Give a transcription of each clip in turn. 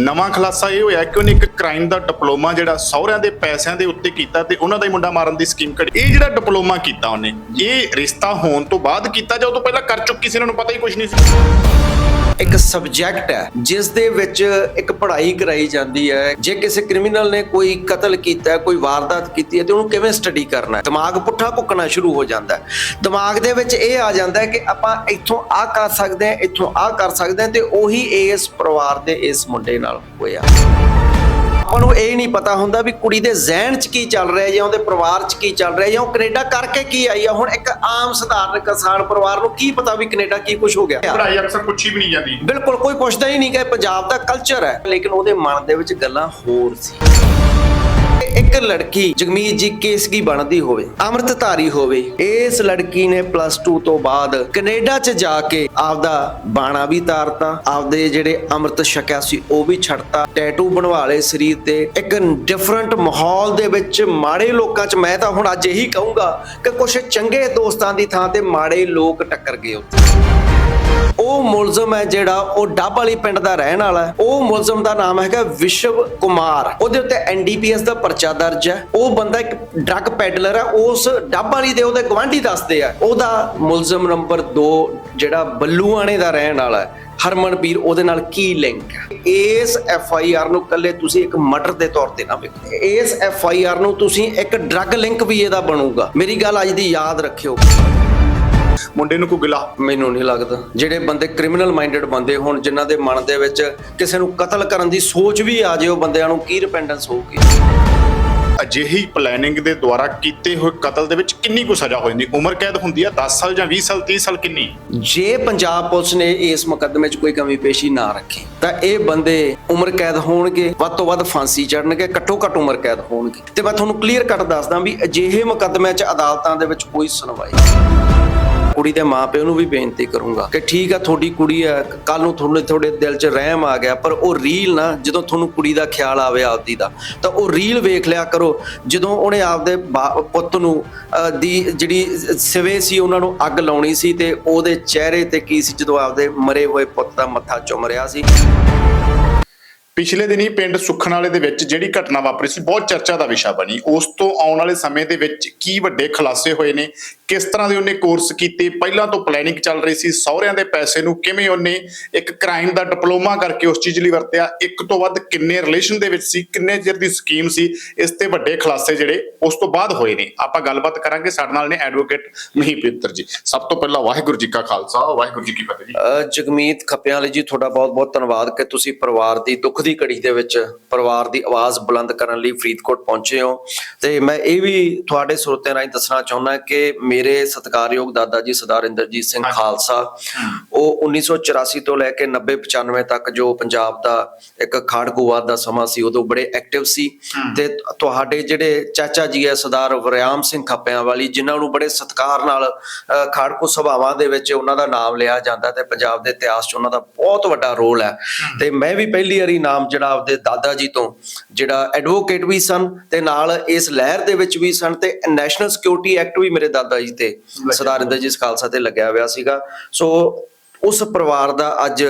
ਨਵਾਂ ਖੁਲਾਸਾ ਇਹ ਹੋਇਆ ਕਿ ਉਹਨੇ ਇੱਕ ਕ੍ਰਾਈਮ ਦਾ ਡਿਪਲੋਮਾ ਜਿਹੜਾ ਸਹੁਰਿਆਂ ਦੇ ਪੈਸਿਆਂ ਦੇ ਉੱਤੇ ਕੀਤਾ ਤੇ ਉਹਨਾਂ ਦਾ ਹੀ ਮੁੰਡਾ ਮਾਰਨ ਦੀ ਸਕੀਮ ਘੜੀ ਇਹ ਜਿਹੜਾ ਡਿਪਲੋਮਾ ਕੀਤਾ ਉਹਨੇ, ਇਹ ਰਿਸ਼ਤਾ ਹੋਣ ਤੋਂ ਬਾਅਦ ਕੀਤਾ ਜਾਂ ਉਹ ਤੋਂ ਪਹਿਲਾਂ ਕਰ ਚੁੱਕੀ ਸੀ, ਇਹਨਾਂ ਨੂੰ ਪਤਾ ਹੀ ਕੁਝ ਨਹੀਂ ਸੀ। ਇੱਕ ਸਬਜੈਕਟ ਹੈ, ਜਿਸ ਦੇ ਵਿੱਚ ਇੱਕ ਪੜ੍ਹਾਈ ਕਰਾਈ ਜਾਂਦੀ ਹੈ। ਜੇ ਕਿਸੇ ਕ੍ਰਿਮੀਨਲ ਨੇ ਕੋਈ ਕਤਲ ਕੀਤਾ ਹੈ ਕੋਈ ਵਾਰਦਾਤ ਕੀਤੀ ਹੈ, ਤੇ ਉਹਨੂੰ ਕਿਵੇਂ ਸਟੱਡੀ ਕਰਨਾ ਹੈ? ਦਿਮਾਗ ਪੁੱਠਾ ਭੁੱਕਣਾ ਸ਼ੁਰੂ ਹੋ ਜਾਂਦਾ ਹੈ। ਦਿਮਾਗ ਦੇ ਵਿੱਚ ਇਹ ਆ ਜਾਂਦਾ ਹੈ ਕਿ ਆਪਾਂ ਇੱਥੋਂ ਆ ਕਰ ਸਕਦੇ ਹਾਂ, ਇੱਥੋਂ ਆ ਕਰ ਸਕਦੇ ਹਾਂ, ਤੇ ਉਹੀ ਇਸ ਪਰਿਵਾਰ ਦੇ ਇਸ ਮੁੰਡੇ ਨਾਲ ਹੋਇਆ। ਆਪਾਂ ਨੂੰ ਇਹ ਨਹੀਂ ਪਤਾ ਹੁੰਦਾ ਵੀ ਕੁੜੀ ਦੇ ਜ਼ਿਹਨ 'ਚ ਕੀ ਚੱਲ ਰਿਹਾ ਜਾਂ ਉਹਦੇ ਪਰਿਵਾਰ 'ਚ ਕੀ ਚੱਲ ਰਿਹਾ ਜਾਂ ਉਹ ਕੈਨੇਡਾ ਕਰਕੇ ਕੀ ਆਈ ਆ? ਹੁਣ ਇੱਕ ਆਮ ਸਧਾਰਨ ਕਿਸਾਨ ਪਰਿਵਾਰ ਨੂੰ ਕੀ ਪਤਾ ਵੀ ਕੈਨੇਡਾ ਕੀ ਕੁਝ ਹੋ ਗਿਆ? ਪੜ੍ਹਾਈ ਅਕਸਰ ਪੁੱਛੀ ਵੀ ਨਹੀਂ ਜਾਂਦੀ। ਬਿਲਕੁਲ ਕੋਈ ਪੁੱਛਦਾ ਹੀ ਨਹੀਂ ਕਿ ਪੰਜਾਬ ਦਾ ਕਲਚਰ ਹੈ। ਲੇਕਿਨ ਉਹਦੇ ਮਨ ਦੇ ਵਿੱਚ ਗੱਲਾਂ ਹੋਰ ਸੀ। ਲੜਕੀ ਜਗਮੀਤ ਜੀ ਕੇਸਗੀ ਬਣਦੀ ਹੋਵੇ? ਅੰਮ੍ਰਿਤਧਾਰੀ ਹੋਵੇ। ਇਸ ਲੜਕੀ ਨੇ ਪਲੱਸ 2 ਤੋਂ ਬਾਅਦ ਕੈਨੇਡਾ 'ਚ ਜਾ ਕੇ ਆਪਦਾ ਬਾਣਾ ਵੀ ਤਾਰਤਾ। ਆਪਦੇ ਜਿਹੜੇ ਅੰਮ੍ਰਿਤ ਛਕਿਆ ਸੀ, ਉਹ ਵੀ ਛੱਡਤਾ। ਟੈਟੂ ਬਣਵਾ ਲਏ ਸਰੀਰ ਤੇ। ਇੱਕ ਡਿਫਰੈਂਟ ਮਾਹੌਲ ਦੇ ਵਿੱਚ ਮਾੜੇ ਲੋਕਾਂ 'ਚ ਮੈਂ ਤਾਂ ਹੁਣ ਅੱਜ ਇਹੀ ਕਹੂੰਗਾ ਕਿ ਕੁਝ ਚੰਗੇ ਦੋਸਤਾਂ ਦੀ ਥਾਂ ਤੇ ਮਾੜੇ ਲੋਕ ਟੱਕਰ ਗਏ ਉੱਥੇ। ਉਹ ਮੁਲਜ਼ਮ ਹੈ ਜਿਹੜਾ ਉਹ ਡੱਬ ਵਾਲੀ ਪਿੰਡ ਦਾ ਰਹਿਣ ਵਾਲਾ ਹੈ। ਉਹ ਮੁਲਜ਼ਮ ਦਾ ਨਾਮ ਹੈਗਾ ਵਿਸ਼ਵ ਕੁਮਾਰ। ਉਹਦੇ ਉੱਤੇ ਐਨਡੀਪੀਐਸ ਦਾ ਪਰਚਾ ਦਰਜ ਹੈ। ਉਹ ਬੰਦਾ ਇੱਕ ਡਰੱਗ ਪੈਡਲਰ ਹੈ। ਉਸ ਡੱਬ ਵਾਲੀ ਦੇ ਉਹਦੇ ਗਵਾਂਢੀ ਦੱਸਦੇ ਆ। ਉਹਦਾ ਮੁਲਜ਼ਮ ਨੰਬਰ 2 ਜਿਹੜਾ ਬੱਲੂਆਣੇ ਦਾ ਰਹਿਣ ਵਾਲਾ ਹੈ। ਹਰਮਨਪੀਰ, ਉਹਦੇ ਨਾਲ ਕੀ ਲਿੰਕ ਹੈ? ਇਸ ਐਫ ਆਈ ਆਰ ਨੂੰ ਕੱਲੇ ਤੁਸੀਂ ਇੱਕ ਮਰਡਰ ਦੇ ਤੌਰ ਤੇ ਨਾ ਵੇਖੋ। ਇਸ ਐਫ ਆਈ ਆਰ ਨੂੰ ਤੁਸੀਂ ਇੱਕ ਡਰੱਗ ਲਿੰਕ ਵੀ ਇਹਦਾ ਬਣੂਗਾ। ਮੇਰੀ ਗੱਲ ਅੱਜ ਦੀ ਯਾਦ ਰੱਖਿਓ। ਮੁੰਡੇ ਨੂੰ ਕੋਈ ਗਿਲਾ? ਮੈਨੂੰ ਨਹੀਂ ਲੱਗਦਾ। ਜਿਹੜੇ ਬੰਦੇ ਕ੍ਰਿਮੀਨਲ ਮਾਈਂਡਡ ਬੰਦੇ ਹੋਣ ਜਿਨ੍ਹਾਂ ਦੇ ਮਨ ਦੇ ਵਿੱਚ ਕਿਸੇ ਨੂੰ ਕਤਲ ਕਰਨ ਦੀ ਸੋਚ ਵੀ ਆ ਜਾਏ ਉਹ ਬੰਦਿਆਂ ਨੂੰ ਕੀ ਰਿਪੈਂਡੈਂਸ ਹੋਊਗੀ? ਅਜਿਹੀ ਪਲੈਨਿੰਗ ਦੇ ਦੁਆਰਾ ਕੀਤੇ ਹੋਏ ਕਤਲ ਦੇ ਵਿੱਚ ਕਿੰਨੀ ਕੁ ਸਜ਼ਾ ਹੋ ਜਾਂਦੀ? ਉਮਰ ਕੈਦ ਹੁੰਦੀ ਆ 10 ਸਾਲ ਜਾਂ 20 ਸਾਲ 30 ਸਾਲ ਕਿੰਨੀ? ਜੇ ਪੰਜਾਬ ਪੁਲਿਸ ਨੇ ਇਸ ਮੁਕੱਦਮੇ 'ਚ ਕੋਈ ਕਮੀ ਪੇਸ਼ੀ ਨਾ ਰੱਖੀ ਤਾਂ ਇਹ ਬੰਦੇ ਉਮਰ ਕੈਦ ਹੋਣਗੇ ਵੱਧ ਤੋਂ ਵੱਧ ਫਾਂਸੀ ਚੜਨਗੇ ਘੱਟੋ ਘੱਟ ਉਮਰ ਕੈਦ ਹੋਣਗੇ। ਤੇ ਮੈਂ ਤੁਹਾਨੂੰ ਕਲੀਅਰ ਕੱਟ ਦੱਸਦਾ ਵੀ ਅਜਿਹੇ ਮੁਕੱਦਮਿਆਂ 'ਚ ਅਦਾਲਤਾਂ ਦੇ ਵਿੱਚ ਕੋਈ ਸੁਣਵਾਈ ਕੁੜੀ ਦੇ ਮਾਪਿਆਂ ਨੂੰ ਵੀ ਬੇਨਤੀ ਕਰੂੰਗਾ ਕਿ ਠੀਕ ਆ, ਤੁਹਾਡੀ ਕੁੜੀ ਆ ਕੱਲ ਨੂੰ ਤੁਹਾਨੂੰ ਤੁਹਾਡੇ ਦਿਲ 'ਚ ਰਹਿਮ ਆ ਗਿਆ, ਪਰ ਉਹ ਰੀਲ ਨਾ, ਜਦੋਂ ਤੁਹਾਨੂੰ ਕੁੜੀ ਦਾ ਖਿਆਲ ਆਵੇ ਆਪਦੀ ਦਾ, ਤਾਂ ਉਹ ਰੀਲ ਵੇਖ ਲਿਆ ਕਰੋ। ਜਦੋਂ ਉਹਨੇ ਆਪਦੇ ਬਾ- ਪੁੱਤ ਨੂੰ ਦੀ ਜਿਹੜੀ ਸਿਵੇ ਸੀ, ਉਹਨਾਂ ਨੂੰ ਅੱਗ ਲਾਉਣੀ ਸੀ ਤੇ ਉਹਦੇ ਚਿਹਰੇ ਤੇ ਕੀ ਸੀ, ਜਦੋਂ ਆਪਦੇ ਮਰੇ ਹੋਏ ਪੁੱਤ ਦਾ ਮੱਥਾ ਚੁੰਮ ਰਿਹਾ ਸੀ। ਪਿਛਲੇ ਦਿਨੀ ਪਿੰਡ ਸੁਖਣ ਵਾਲੇ ਦੇ ਵਿੱਚ ਜਿਹੜੀ ਘਟਨਾ ਵਾਪਰੀ ਸੀ, ਬਹੁਤ ਚਰਚਾ ਦਾ ਵਿਸ਼ਾ ਬਣੀ। ਉਸ ਤੋਂ ਆਉਣ ਵਾਲੇ ਸਮੇਂ ਦੇ ਵਿੱਚ ਕੀ ਵੱਡੇ ਖੁਲਾਸੇ ਹੋਏ ਨੇ, ਕਿਸ ਤਰ੍ਹਾਂ ਦੇ ਉਹਨੇ ਕੋਰਸ ਕੀਤੇ, ਪਹਿਲਾਂ ਤੋਂ ਪਲੈਨਿੰਗ ਚੱਲ ਰਹੀ ਸੀ, ਸਹੁਰਿਆਂ ਦੇ ਪੈਸੇ ਨੂੰ ਕਿਵੇਂ ਉਹਨੇ ਇੱਕ ਕ੍ਰਾਈਮ ਦਾ ਡਿਪਲੋਮਾ ਕਰਕੇ ਉਸ ਚੀਜ਼ ਲਈ ਵਰਤਿਆ, ਇੱਕ ਤੋਂ ਵੱਧ ਕਿੰਨੇ ਰਿਲੇਸ਼ਨ ਦੇ ਵਿੱਚ ਸੀ, ਕਿੰਨੇ ਚਿਰ ਦੀ ਸਕੀਮ ਸੀ, ਇਸ ਤੇ ਵੱਡੇ ਖੁਲਾਸੇ ਜਿਹੜੇ ਉਸ ਤੋਂ ਬਾਅਦ ਹੋਏ ਨੇ। ਆਪਾਂ ਗੱਲਬਾਤ ਕਰਾਂਗੇ, ਸਾਡੇ ਨਾਲ ਨੇ ਐਡਵੋਕੇਟ ਮਹੀਪਿੱਤਰ ਜੀ। ਸਭ ਤੋਂ ਪਹਿਲਾਂ ਵਾਹਿਗੁਰੂ ਜੀ ਕਾ ਖਾਲਸਾ, ਵਾਹਿਗੁਰੂ ਜੀ ਕੀ ਫਤਿਹ ਜੀ। ਜਗਮੀਤ ਖੱਪਿਆਂ ਵਾਲੇ ਜੀ, ਤੁਹਾਡਾ ਬਹੁਤ-ਬਹੁਤ ਧੰਨਵਾਦ ਕਿ ਤੁਸੀਂ ਪਰਿਵਾਰ ਦੀ ਦੁੱਖ ਦੀ ਘੜੀ ਦੇ ਵਿੱਚ ਪਰਿਵਾਰ ਦੀ ਆਵਾਜ਼ ਬੁਲੰਦ ਕਰਨ ਲਈ ਫਰੀਦਕੋਟ ਪਹੁੰਚੇ ਹੋ। ਤੇ ਮੈਂ ਇਹ ਵੀ ਤੁਹਾਡੇ ਸਰੋਤਿਆਂ ਰਾਹੀਂ ਦੱਸਣਾ ਚਾਹੁੰਦਾ ਕਿ ਮੇਰੇ ਸਤਿਕਾਰਯੋਗ ਦਾਦਾ ਜੀ ਸਰਦਾਰ ਇੰਦਰਜੀਤ ਸਿੰਘ। ਖਾਲਸਾ ਉਹ 1984 ਤੋਂ ਲੈ ਕੇ 90 95 ਤੱਕ ਜੋ ਪੰਜਾਬ ਦਾ ਇੱਕ ਖਾੜਕੂਵਾਦ ਦਾ ਸਮਾਂ ਸੀ ਉਦੋਂ ਬੜੇ ਐਕਟਿਵ ਸੀ। ਤੇ ਤੁਹਾਡੇ ਜਿਹੜੇ ਚਾਚਾ ਜੀ ਹੈ ਸਰਦਾਰ ਵਰਿਆਮ ਸਿੰਘ ਖੱਪਿਆਂ ਵਾਲੀ ਜਿਨ੍ਹਾਂ ਨੂੰ ਬੜੇ ਸਤਿਕਾਰ ਨਾਲ ਖਾੜਕੂ ਸਭਾਵਾਂ ਦੇ ਵਿੱਚ ਉਹਨਾਂ ਦਾ ਨਾਮ ਲਿਆ ਜਾਂਦਾ ਤੇ ਪੰਜਾਬ ਦੇ ਇਤਿਹਾਸ 'ਚ ਉਹਨਾਂ ਦਾ ਬਹੁਤ ਵੱਡਾ ਰੋਲ ਹੈ। ਤੇ ਮੈਂ ਵੀ ਪਹਿਲੀ ਵਾਰੀ ਨਾਮ ਜਿਹੜਾ ਆਪਦੇ ਦਾਦਾ ਜੀ ਤੋਂ ਜਿਹੜਾ ਐਡਵੋਕੇਟ ਵੀ ਸਨ ਤੇ ਨਾਲ ਇਸ ਲਹਿਰ ਦੇ ਵਿੱਚ ਵੀ ਸਨ ਤੇ ਨੈਸ਼ਨਲ ਸਿਕਿਉਰਿਟੀ ਐਕਟ ਵੀ ਮੇਰੇ ਦਾਦਾ ਜੀ ਤੇ ਸਰਦਾਰ ਇੰਦਰਜੀਤ ਖਾਲਸਾ ਤੇ ਲੱਗਿਆ ਹੋਇਆ ਸੀਗਾ। ਸੋ ਉਸ ਪਰਿਵਾਰ ਦਾ ਅੱਜ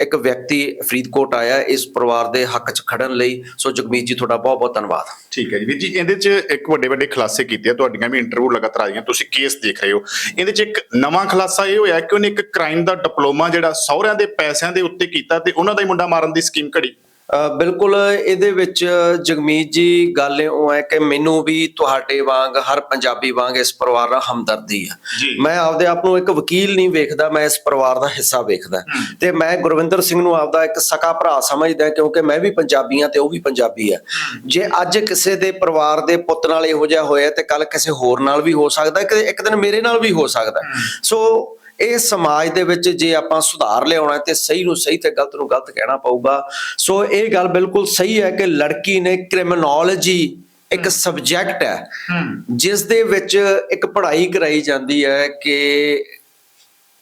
ਇੱਕ ਵਿਅਕਤੀ ਫਰੀਦਕੋਟ ਆਇਆ ਇਸ ਪਰਿਵਾਰ ਦੇ ਹੱਕ 'ਚ ਖੜਨ ਲਈ। ਸੋ ਜਗਮੀਤ ਜੀ ਤੁਹਾਡਾ ਬਹੁਤ ਬਹੁਤ ਧੰਨਵਾਦ। ਠੀਕ ਹੈ ਜੀ। ਵੀਰ ਜੀ ਇਹਦੇ 'ਚ ਇੱਕ ਵੱਡੇ ਵੱਡੇ ਖੁਲਾਸੇ ਕੀਤੇ ਆ ਤੁਹਾਡੀਆਂ ਵੀ ਇੰਟਰਵਿਊ ਲਗਾਤਾਰ ਆਈਆਂ ਤੁਸੀਂ ਕੇਸ ਦੇਖ ਰਹੇ ਹੋ। ਇਹਦੇ 'ਚ ਇੱਕ ਨਵਾਂ ਖੁਲਾਸਾ ਇਹ ਹੋਇਆ ਕਿ ਉਹਨੇ ਇੱਕ ਕ੍ਰਾਈਮ ਦਾ ਡਿਪਲੋਮਾ ਜਿਹੜਾ ਸਹੁਰਿਆਂ ਦੇ ਪੈਸਿਆਂ ਦੇ ਉੱਤੇ ਕੀਤਾ ਤੇ ਉਹਨਾਂ ਦਾ ਹੀ ਮੁੰਡਾ ਮਾਰਨ ਦੀ ਸਕੀਮ ਘੜੀ। ਬਿਲਕੁਲ ਇਹਦੇ ਵਿੱਚ ਜਗਮੀਤ ਜੀ ਗੱਲ ਇਹ ਉਹ ਹੈ ਕਿ ਮੈਨੂੰ ਵੀ ਤੁਹਾਡੇ ਵਾਂਗ ਹਰ ਪੰਜਾਬੀ ਵਾਂਗ ਇਸ ਪਰਿਵਾਰ ਨਾਲ ਹਮਦਰਦੀ ਜੀ। ਮੈਂ ਆਪਦੇ ਆਪ ਨੂੰ ਇੱਕ ਵਕੀਲ ਨਹੀਂ ਵੇਖਦਾ ਮੈਂ ਇਸ ਪਰਿਵਾਰ ਦਾ ਹਿੱਸਾ ਵੇਖਦਾ। ਤੇ ਮੈਂ ਗੁਰਵਿੰਦਰ ਸਿੰਘ ਨੂੰ ਆਪਦਾ ਇੱਕ ਸਕਾ ਭਰਾ ਸਮਝਦਾ ਕਿਉਂਕਿ ਮੈਂ ਵੀ ਪੰਜਾਬੀ ਹਾਂ ਤੇ ਉਹ ਵੀ ਪੰਜਾਬੀ ਹੈ। ਜੇ ਅੱਜ ਕਿਸੇ ਦੇ ਪਰਿਵਾਰ ਦੇ ਪੁੱਤ ਨਾਲ ਇਹੋ ਜਿਹਾ ਹੋਇਆ ਤੇ ਕੱਲ ਕਿਸੇ ਹੋਰ ਨਾਲ ਵੀ ਹੋ ਸਕਦਾ ਕਿ ਇੱਕ ਦਿਨ ਮੇਰੇ ਨਾਲ ਵੀ ਹੋ ਸਕਦਾ। ਸੋ ਇਹ ਸਮਾਜ ਦੇ ਵਿੱਚ ਜੇ ਆਪਾਂ ਸੁਧਾਰ ਲਿਆਉਣਾ ਤੇ ਸਹੀ ਨੂੰ ਸਹੀ ਤੇ ਗਲਤ ਨੂੰ ਗਲਤ ਕਹਿਣਾ ਪਊਗਾ। ਸੋ ਇਹ ਗੱਲ ਬਿਲਕੁਲ ਸਹੀ ਹੈ ਕਿ ਲੜਕੀ ਨੇ ਕ੍ਰਿਮੀਨੋਲੋਜੀ ਇੱਕ ਸਬਜੈਕਟ ਹੈ। ਜਿਸ ਦੇ ਵਿੱਚ ਇੱਕ ਪੜ੍ਹਾਈ ਕਰਾਈ ਜਾਂਦੀ ਹੈ ਕਿ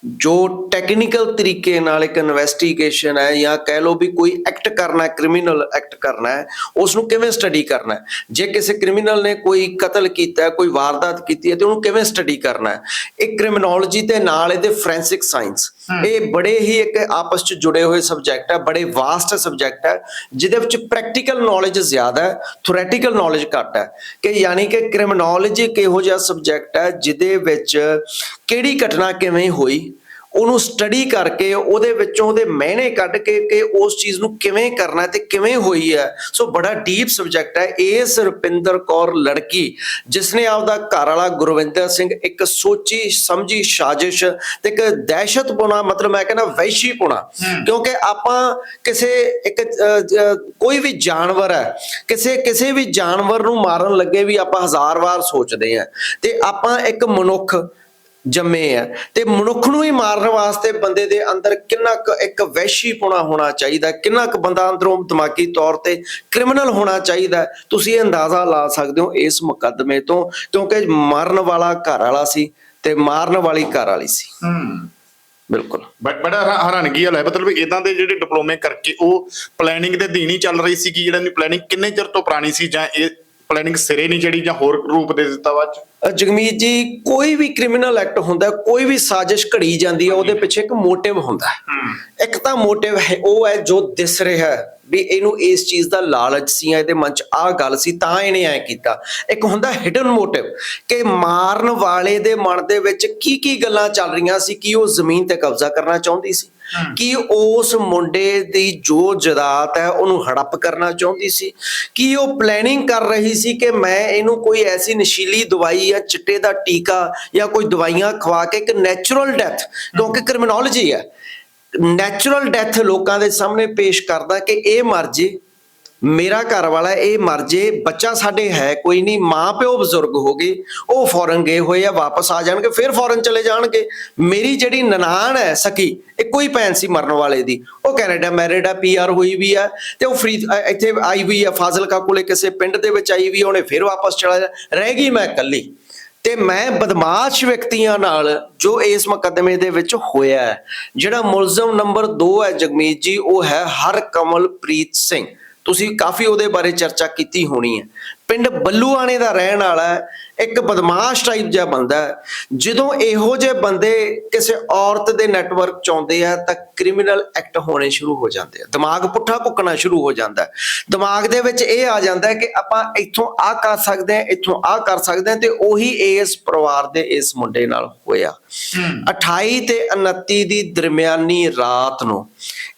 ਜੋ ਟੈਕਨੀਕਲ ਤਰੀਕੇ ਨਾਲ ਇੱਕ ਇਨਵੈਸਟੀਗੇਸ਼ਨ ਹੈ ਜਾਂ ਕਹਿ ਲਓ ਵੀ ਕੋਈ ਐਕਟ ਕਰਨਾ ਹੈ ਕ੍ਰਿਮੀਨਲ ਐਕਟ ਕਰਨਾ ਹੈ ਉਸ ਨੂੰ ਕਿਵੇਂ ਸਟੱਡੀ ਕਰਨਾ ਹੈ? ਜੇ ਕਿਸੇ ਕ੍ਰਿਮੀਨਲ ਨੇ ਕੋਈ ਕਤਲ ਕੀਤਾ ਹੈ ਕੋਈ ਵਾਰਦਾਤ ਕੀਤੀ ਹੈ ਤੇ ਉਹਨੂੰ ਕਿਵੇਂ ਸਟੱਡੀ ਕਰਨਾ ਹੈ? ਇਹ ਕ੍ਰਿਮੀਨੋਲੋਜੀ ਦੇ ਨਾਲ ਇਹਦੇ ਫੋਰੈਂਸਿਕ ਸਾਇੰਸ ਇਹ ਬੜੇ ਹੀ ਇੱਕ ਆਪਸ ਚ ਜੁੜੇ ਹੋਏ ਸਬਜੈਕਟ ਹੈ ਬੜੇ ਵਾਸਟ ਸਬਜੈਕਟ ਹੈ ਜਿਹਦੇ ਵਿੱਚ ਪ੍ਰੈਕਟੀਕਲ ਨੌਲੇਜ ਜ਼ਿਆਦਾ ਹੈ ਥਿਓਰੈਟੀਕਲ ਨੌਲੇਜ ਘੱਟ ਹੈ। ਕਿ ਯਾਨੀ ਕਿ ਕ੍ਰਿਮੀਨੋਲੋਜੀ ਇੱਕ ਇਹੋ ਜਿਹਾ ਸਬਜੈਕਟ ਹੈ ਜਿਹਦੇ ਵਿੱਚ ਕਿਹੜੀ ਘਟਨਾ ਕਿਵੇਂ ਹੋਈ ਉਹਨੂੰ ਸਟੱਡੀ ਕਰਕੇ ਉਹਦੇ ਵਿੱਚੋਂ ਉਹਦੇ ਮਾਇਨੇ ਕੱਢ ਕੇ ਕਿ ਉਸ ਚੀਜ਼ ਨੂੰ ਕਿਵੇਂ ਕਰਨਾ ਤੇ ਕਿਵੇਂ ਹੋਈ ਹੈ। ਸੋ ਬੜਾ ਡੀਪ ਸਬਜੈਕਟ ਹੈ। ਇਸ ਰੁਪਿੰਦਰ ਕੌਰ ਲੜਕੀ ਜਿਸ ਨੇ ਆਪਦਾ ਘਰ ਵਾਲਾ ਗੁਰਵਿੰਦਰ ਸਿੰਘ ਇੱਕ ਸੋਚੀ ਸਮਝੀ ਸਾਜ਼ਿਸ਼ ਤੇ ਇੱਕ ਦਹਿਸ਼ਤਪੁਣਾ ਮਤਲਬ ਮੈਂ ਕਹਿੰਦਾ ਵੈਸ਼ੀਪੁਣਾ ਕਿਉਂਕਿ ਆਪਾਂ ਕਿਸੇ ਇੱਕ ਕੋਈ ਵੀ ਜਾਨਵਰ ਹੈ ਕਿਸੇ ਕਿਸੇ ਵੀ ਜਾਨਵਰ ਨੂੰ ਮਾਰਨ ਲੱਗੇ ਵੀ ਆਪਾਂ ਹਜ਼ਾਰ ਵਾਰ ਸੋਚਦੇ ਆ ਤੇ ਆਪਾਂ ਇੱਕ ਮਨੁੱਖ ਜੰਮੇ ਆ। ਤੇ ਮਨੁੱਖ ਨੂੰ ਹੀ ਮਾਰਨ ਵਾਸਤੇ ਬੰਦੇ ਦੇ ਅੰਦਰ ਕਿੰਨਾ ਕੁ ਇੱਕ ਵੈਸ਼ੀਪੁਣਾ ਹੋਣਾ ਚਾਹੀਦਾ ਕਿੰਨਾ ਕੁ ਬੰਦਾ ਅੰਦਰੋਂ ਦਿਮਾਗੀ ਤੌਰ ਤੇ ਕ੍ਰਿਮੀਨਲ ਹੋਣਾ ਚਾਹੀਦਾ ਤੁਸੀਂ ਇਹ ਅੰਦਾਜ਼ਾ ਲਾ ਸਕਦੇ ਹੋ ਇਸ ਮੁਕੱਦਮੇ ਤੋਂ ਕਿਉਂਕਿ ਮਰਨ ਵਾਲਾ ਘਰ ਵਾਲਾ ਸੀ ਤੇ ਮਾਰਨ ਵਾਲੀ ਘਰ ਵਾਲੀ ਸੀ। ਹੂੰ। ਬਿਲਕੁਲ। ਬੜਾ ਹੈਰਾ- ਹੈਰਾਨਗੀ ਵਾਲਾ ਹੈ ਮਤਲਬ ਇਦਾਂ ਦੇ ਜਿਹੜੇ ਡਿਪਲੋਮੇ ਕਰਕੇ ਉਹ ਪਲੈਨਿੰਗ ਦੇ ਅਧੀਨ ਹੀ ਚੱਲ ਰਹੀ ਸੀ ਕਿ ਜਿਹੜਾ ਦੀ ਪਲੈਨਿੰਗ ਕਿੰਨੇ ਚਿਰ ਤੋਂ ਪੁਰਾਣੀ ਸੀ ਜਾਂ ਇਹ ਪਲੈਨਿੰਗ ਸਿਰੇ ਨਹੀਂ ਜਿਹੜੀ ਜਾਂ ਹੋਰ ਰੂਪ ਦੇ ਦਿੱਤਾ ਬਾਅਦ ਚ? ਜਗਮੀਤ ਜੀ ਕੋਈ ਵੀ ਕ੍ਰਿਮੀਨਲ ਐਕਟ ਹੁੰਦਾ ਕੋਈ ਵੀ ਸਾਜ਼ਿਸ਼ ਘੜੀ ਜਾਂਦੀ ਹੈ ਉਹਦੇ ਪਿੱਛੇ ਇੱਕ ਮੋਟਿਵ ਹੁੰਦਾ ਹੈ। ਇੱਕ ਤਾਂ ਮੋਟਿਵ ਹੈ ਉਹ ਹੈ ਜੋ ਦਿਸ ਰਿਹਾ ਹੈ ਵੀ ਇਹਨੂੰ ਇਸ ਚੀਜ਼ ਦਾ ਲਾਲਚ ਸੀ ਇਹਦੇ ਮਨ 'ਚ ਆਹ ਗੱਲ ਸੀ ਤਾਂ ਇਹਨੇ ਐ ਕੀਤਾ। ਇੱਕ ਹੁੰਦਾ ਹਿਡਨ ਮੋਟਿਵ ਕਿ ਮਾਰਨ ਵਾਲੇ ਦੇ ਮਨ ਦੇ ਵਿੱਚ ਕੀ ਕੀ ਗੱਲਾਂ ਚੱਲ ਰਹੀਆਂ ਸੀ ਕਿ ਉਹ ਜ਼ਮੀਨ ਤੇ ਕਬਜ਼ਾ ਕਰਨਾ ਚਾਹੁੰਦੀ ਸੀ। ਕਿ ਉਸ ਮੁੰਡੇ ਦੀ ਜੋ ਜਦਾਤ ਹੈ ਉਹਨੂੰ ਹੜੱਪ ਕਰਨਾ ਚਾਹੁੰਦੀ ਸੀ ਕਿ ਉਹ ਪਲੈਨਿੰਗ ਕਰ ਰਹੀ ਸੀ ਕਿ ਮੈਂ ਇਹਨੂੰ ਕੋਈ ਐਸੀ ਨਸ਼ੀਲੀ ਦਵਾਈ ਜਾਂ ਚਿੱਟੇ ਦਾ ਟੀਕਾ ਜਾਂ ਕੋਈ ਦਵਾਈਆਂ ਖਵਾ ਕੇ ਇੱਕ ਨੈਚੁਰਲ ਡੈਥ ਕਿਉਂਕਿ ਕ੍ਰਿਮੀਨੋਲੋਜੀ ਹੈ ਨੈਚੁਰਲ ਡੈਥ ਲੋਕਾਂ ਦੇ ਸਾਹਮਣੇ ਪੇਸ਼ ਕਰਦਾ ਕਿ ਇਹ ਮਰ ਜੇ ਮੇਰਾ ਘਰ ਵਾਲਾ ਇਹ ਮਰ ਜੇ ਬੱਚਾ ਸਾਡੇ ਹੈ ਕੋਈ ਨਹੀਂ ਮਾਂ ਪਿਓ ਬਜ਼ੁਰਗ ਹੋ ਗਏ ਉਹ ਫੌਰਨ ਗਏ ਹੋਏ ਆ ਵਾਪਸ ਆ ਜਾਣਗੇ ਫਿਰ ਫੌਰਨ ਚਲੇ ਜਾਣਗੇ। ਮੇਰੀ ਜਿਹੜੀ ਨਨਾਣ ਹੈ ਸਕੀ ਇੱਕੋ ਹੀ ਭੈਣ ਸੀ ਮਰਨ ਵਾਲੇ ਦੀ ਉਹ ਕੈਨੇਡਾ ਮੈਰਿਡ ਆ ਪੀਆਰ ਹੋਈ ਵੀ ਆ ਤੇ ਉਹ ਫਰੀ ਇੱਥੇ ਆਈ ਵੀ ਆ ਫਾਜ਼ਿਲਕਾ ਕੋਲੇ ਕਿਸੇ ਪਿੰਡ ਦੇ ਵਿੱਚ ਆਈ ਵੀ ਆ, ਉਹਨੇ ਫਿਰ ਵਾਪਸ ਚਲਾ ਰਹਿ ਗਈ ਮੈਂ ਇਕੱਲੀ। ਤੇ ਮੈਂ ਬਦਮਾਸ਼ ਵਿਅਕਤੀਆਂ ਨਾਲ ਜੋ ਇਸ ਮੁਕੱਦਮੇ ਦੇ ਵਿੱਚ ਹੋਇਆ ਹੈ ਜਿਹੜਾ ਮੁਲਜ਼ਮ ਨੰਬਰ 2 ਹੈ ਜਗਮੀਤ ਜੀ ਉਹ ਹੈ ਹਰ ਕਮਲਪ੍ਰੀਤ ਸਿੰਘ। ਤੁਸੀਂ ਕਾਫੀ ਉਹਦੇ ਬਾਰੇ ਚਰਚਾ ਕੀਤੀ ਹੋਣੀ ਹੈ। ਪਿੰਡ ਬੱਲੂਆਣੇ ਦਾ ਰਹਿਣ ਵਾਲਾ ਇੱਕ ਬਦਮਾਸ਼ ਟਾਈਪ ਜਿਹਾ ਬੰਦਾ ਜਦੋਂ ਇਹੋ ਜਿਹੇ ਬੰਦੇ ਕਿਸੇ ਔਰਤ ਦੇ ਨੈਟਵਰਕ ਚ ਆਉਂਦੇ ਆ ਤਾਂ ਕ੍ਰਿਮੀਨਲ ਐਕਟ ਹੋਣੇ ਸ਼ੁਰੂ ਹੋ ਜਾਂਦੇ ਆ। ਦਿਮਾਗ ਪੁੱਠਾ ਭੁੱਕਣਾ ਸ਼ੁਰੂ ਹੋ ਜਾਂਦਾ ਦਿਮਾਗ ਦੇ ਵਿੱਚ ਇਹ ਆ ਜਾਂਦਾ ਹੈ ਕਿ ਆਪਾਂ ਇੱਥੋਂ ਆ ਕਰ ਸਕਦੇ ਹਾਂ ਇੱਥੋਂ ਆ ਕਰ ਸਕਦੇ ਹਾਂ ਤੇ ਉਹੀ ਇਸ ਪਰਿਵਾਰ ਦੇ ਇਸ ਮੁੰਡੇ ਨਾਲ ਹੋਇਆ। 28 ਤੇ 29 ਦੀ ਦਰਮਿਆਨੀ ਰਾਤ ਨੂੰ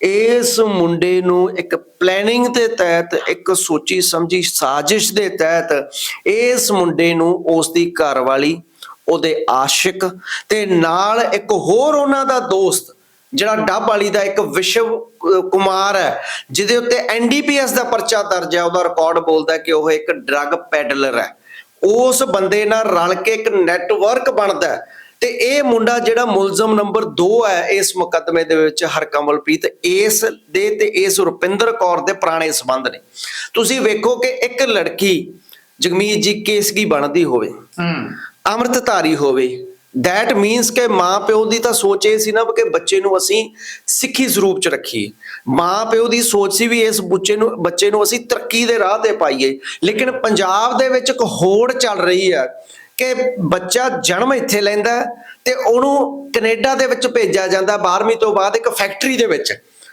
ਇਸ ਮੁੰਡੇ ਨੂੰ ਇੱਕ ਪਲੈਨਿੰਗ ਦੇ ਤਹਿਤ ਇੱਕ ਸੋਚੀ ਸਮਝੀ ਸਾਜ਼ਿਸ਼ ਦੇ ਤਹਿਤ ਇਸ ਮੁੰਡੇ ਨੂੰ ਉਸ ਦੀ ਘਰ ਵਾਲੀ ਉਹਦੇ ਆਸ਼ਿਕ ਤੇ ਨਾਲ ਇੱਕ ਹੋਰ ਉਹਨਾਂ ਦਾ ਦੋਸਤ, ਜਿਹੜਾ ਡੱਬ ਵਾਲੀ ਦਾ ਇੱਕ ਵਿਸ਼ਵ ਕੁਮਾਰ ਹੈ, ਜਿਹਦੇ ਉੱਤੇ ਐਨਡੀਪੀਐਸ ਦਾ ਪਰਚਾ ਦਰਜ ਹੈ, ਉਹਦਾ ਰਿਕਾਰਡ ਬੋਲਦਾ ਕਿ ਉਹ ਇੱਕ ਡਰੱਗ ਪੈਡਲਰ ਹੈ। ਉਸ ਬੰਦੇ ਨਾਲ ਰਲ ਕੇ ਇੱਕ ਨੈਟਵਰਕ ਬਣਦਾ ਹੈ। ਤੇ ਇਹ ਮੁੰਡਾ ਜਿਹੜਾ ਮੁਲਜ਼ਮ ਨੰਬਰ 2 ਹੈ ਇਸ ਮੁਕੱਦਮੇ ਦੇ ਵਿੱਚ ਹਰਕਮਲਪ੍ਰੀਤ ਇਸ ਦੇ ਤੇ ਇਸ ਰੁਪਿੰਦਰ ਕੌਰ ਦੇ ਪੁਰਾਣੇ ਸੰਬੰਧ ਨੇ। ਤੁਸੀਂ ਵੇਖੋ ਕਿ ਇੱਕ ਲੜਕੀ ਜਗਮੀਤ ਜੀ ਕੇਸਗੀ ਬਣਦੀ ਹੋਵੇ? ਅੰਮ੍ਰਿਤਧਾਰੀ ਹੋਵੇ। ਦੈਟ ਮੀਨਸ ਕਿ ਮਾਂ ਪਿਓ ਦੀ ਤਾਂ ਸੋਚ ਇਹ ਸੀ ਨਾ ਕਿ ਬੱਚੇ ਨੂੰ ਅਸੀਂ ਸਿੱਖੀ ਸਰੂਪ ਚ ਰੱਖੀਏ। ਮਾਂ ਪਿਓ ਦੀ ਸੋਚ ਸੀ ਵੀ ਇਸ ਬੱਚੇ ਨੂੰ ਬੱਚੇ ਨੂੰ ਅਸੀਂ ਤਰੱਕੀ ਦੇ ਰਾਹ ਤੇ ਪਾਈਏ। ਲੇਕਿਨ ਪੰਜਾਬ ਦੇ ਵਿੱਚ ਇੱਕ ਹੋੜ ਚੱਲ ਰਹੀ ਹੈ ਕਿ ਬੱਚਾ ਜਨਮ ਇੱਥੇ ਲੈਂਦਾ ਤੇ ਉਹਨੂੰ ਕੈਨੇਡਾ ਦੇ ਵਿੱਚ ਭੇਜਿਆ ਜਾਂਦਾ 12ਵੀਂ ਤੋਂ ਬਾਅਦ ਇੱਕ ਫੈਕਟਰੀ ਦੇ ਵਿੱਚ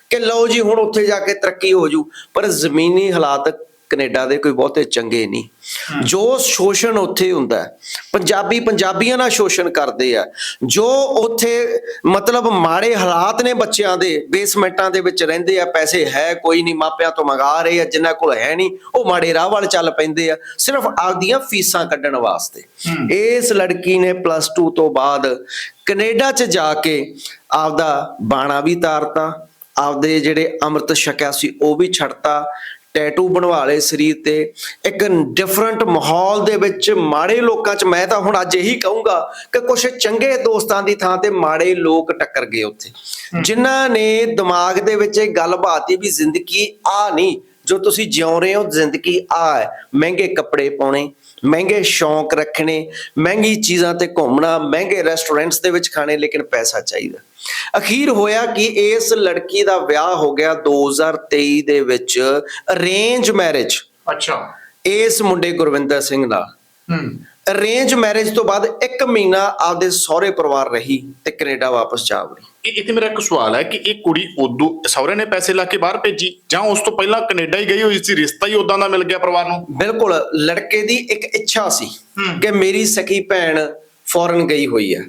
ਕਿ ਲਓ ਜੀ ਹੁਣ ਉੱਥੇ ਜਾ ਕੇ ਤਰੱਕੀ ਹੋ ਜੂ। ਪਰ ਜ਼ਮੀਨੀ ਹਾਲਾਤ ਕੈਨੇਡਾ ਦੇ ਕੋਈ ਬਹੁਤੇ ਚੰਗੇ ਨਹੀਂ। ਜੋ ਸ਼ੋਸ਼ਣ ਉੱਥੇ ਹੁੰਦਾ ਪੰਜਾਬੀ ਪੰਜਾਬੀਆਂ ਨਾਲ ਸ਼ੋਸ਼ਣ ਕਰਦੇ ਆ। ਜੋ ਉੱਥੇ ਮਤਲਬ ਮਾੜੇ ਹਾਲਾਤ ਨੇ ਬੱਚਿਆਂ ਦੇ ਬੇਸਮੈਂਟਾਂ ਦੇ ਵਿੱਚ ਰਹਿੰਦੇ ਆ ਪੈਸੇ ਹੈ ਕੋਈ ਨਹੀਂ ਮਾਪਿਆਂ ਤੋਂ ਮੰਗਾ ਰਹੇ ਆ ਜਿਨ੍ਹਾਂ ਕੋਲ ਹੈ ਨਹੀਂ ਉਹ ਮਾੜੇ ਰਾਹ ਵੱਲ ਚੱਲ ਪੈਂਦੇ ਆ ਸਿਰਫ ਆਪਦੀਆਂ ਫੀਸਾਂ ਕੱਢਣ ਵਾਸਤੇ। ਇਸ ਲੜਕੀ ਨੇ ਪਲੱਸ 2 ਤੋਂ ਬਾਅਦ ਕੈਨੇਡਾ 'ਚ ਜਾ ਕੇ ਆਪਦਾ ਬਾਣਾ ਵੀ ਤਾਰਤਾ ਆਪਦੇ ਜਿਹੜੇ ਅੰਮ੍ਰਿਤ ਛਕਿਆ ਸੀ ਉਹ ਵੀ ਛੱਡਤਾ ਟੈਟੂ ਬਣਵਾ ਲਏ ਸਰੀਰ ਤੇ। ਇੱਕ ਡਿਫਰੈਂਟ ਮਾਹੌਲ ਦੇ ਵਿੱਚ ਮਾੜੇ ਲੋਕਾਂ 'ਚ ਮੈਂ ਤਾਂ ਹੁਣ ਅੱਜ ਇਹੀ ਕਹੂੰਗਾ ਕਿ ਕੁਝ ਚੰਗੇ ਦੋਸਤਾਂ ਦੀ ਥਾਂ ਤੇ ਮਾੜੇ ਲੋਕ ਟੱਕਰ ਗਏ ਉੱਥੇ। ਜਿਨ੍ਹਾਂ ਨੇ ਦਿਮਾਗ ਦੇ ਵਿੱਚ ਇਹ ਗੱਲ ਬਾਤੀ ਵੀ ਜ਼ਿੰਦਗੀ ਆ ਨਹੀਂ ਜੋ ਤੁਸੀਂ ਜਿਉ ਰਹੇ ਹੋ ਜ਼ਿੰਦਗੀ ਆ ਹੈ। ਮਹਿੰਗੇ ਕੱਪੜੇ ਪਾਉਣੇ ਮਹਿੰਗੇ ਸ਼ੌਂਕ ਰੱਖਣੇ ਮਹਿੰਗੀ ਚੀਜ਼ਾਂ ਤੇ ਘੁੰਮਣਾ ਮਹਿੰਗੇ ਰੈਸਟੋਰੈਂਟਸ ਦੇ ਵਿੱਚ ਖਾਣੇ ਲੇਕਿਨ ਪੈਸਾ ਚਾਹੀਦਾ। ਅਖੀਰ ਹੋਇਆ ਕਿ ਇਸ ਲੜਕੀ ਦਾ ਵਿਆਹ ਹੋ ਗਿਆ 2023 ਦੇ ਵਿੱਚ ਅਰੇਂਜ ਮੈਰਿਜ ਅੱਛਾ। ਇਸ ਮੁੰਡੇ ਗੁਰਵਿੰਦਰ ਸਿੰਘ ਨਾਲ। ਹੂੰ। ਅਰੇਂਜ ਮੈਰਿਜ ਤੋਂ ਬਾਅਦ 1 ਮਹੀਨਾ ਆਪਦੇ ਸਹੁਰੇ ਪਰਿਵਾਰ ਰਹੀ ਤੇ ਕੈਨੇਡਾ ਵਾਪਸ ਜਾ ਵੜੀ। ਇਹ ਇੱਥੇ ਮੇਰਾ ਇੱਕ ਸਵਾਲ ਹੈ ਕਿ ਇਹ ਕੁੜੀ ਉਦੋਂ ਸਹੁਰੇ ਨੇ ਪੈਸੇ ਲਾ ਕੇ ਬਾਹਰ ਭੇਜੀ ਜਾਂ ਉਸ ਤੋਂ ਪਹਿਲਾਂ ਕੈਨੇਡਾ ਹੀ ਗਈ ਹੋਈ ਸੀ ਰਿਸ਼ਤਾ ਹੀ ਉਦਾਂ ਦਾ ਮਿਲ ਗਿਆ ਪਰਿਵਾਰ ਨੂੰ? ਬਿਲਕੁਲ ਲੜਕੇ ਦੀ ਇੱਕ ਇੱਛਾ ਸੀ। ਕਿ ਮੇਰੀ ਸਕੀ ਭੈਣ ਫੋਰਨ ਗਈ ਹੋਈ ਹੈ।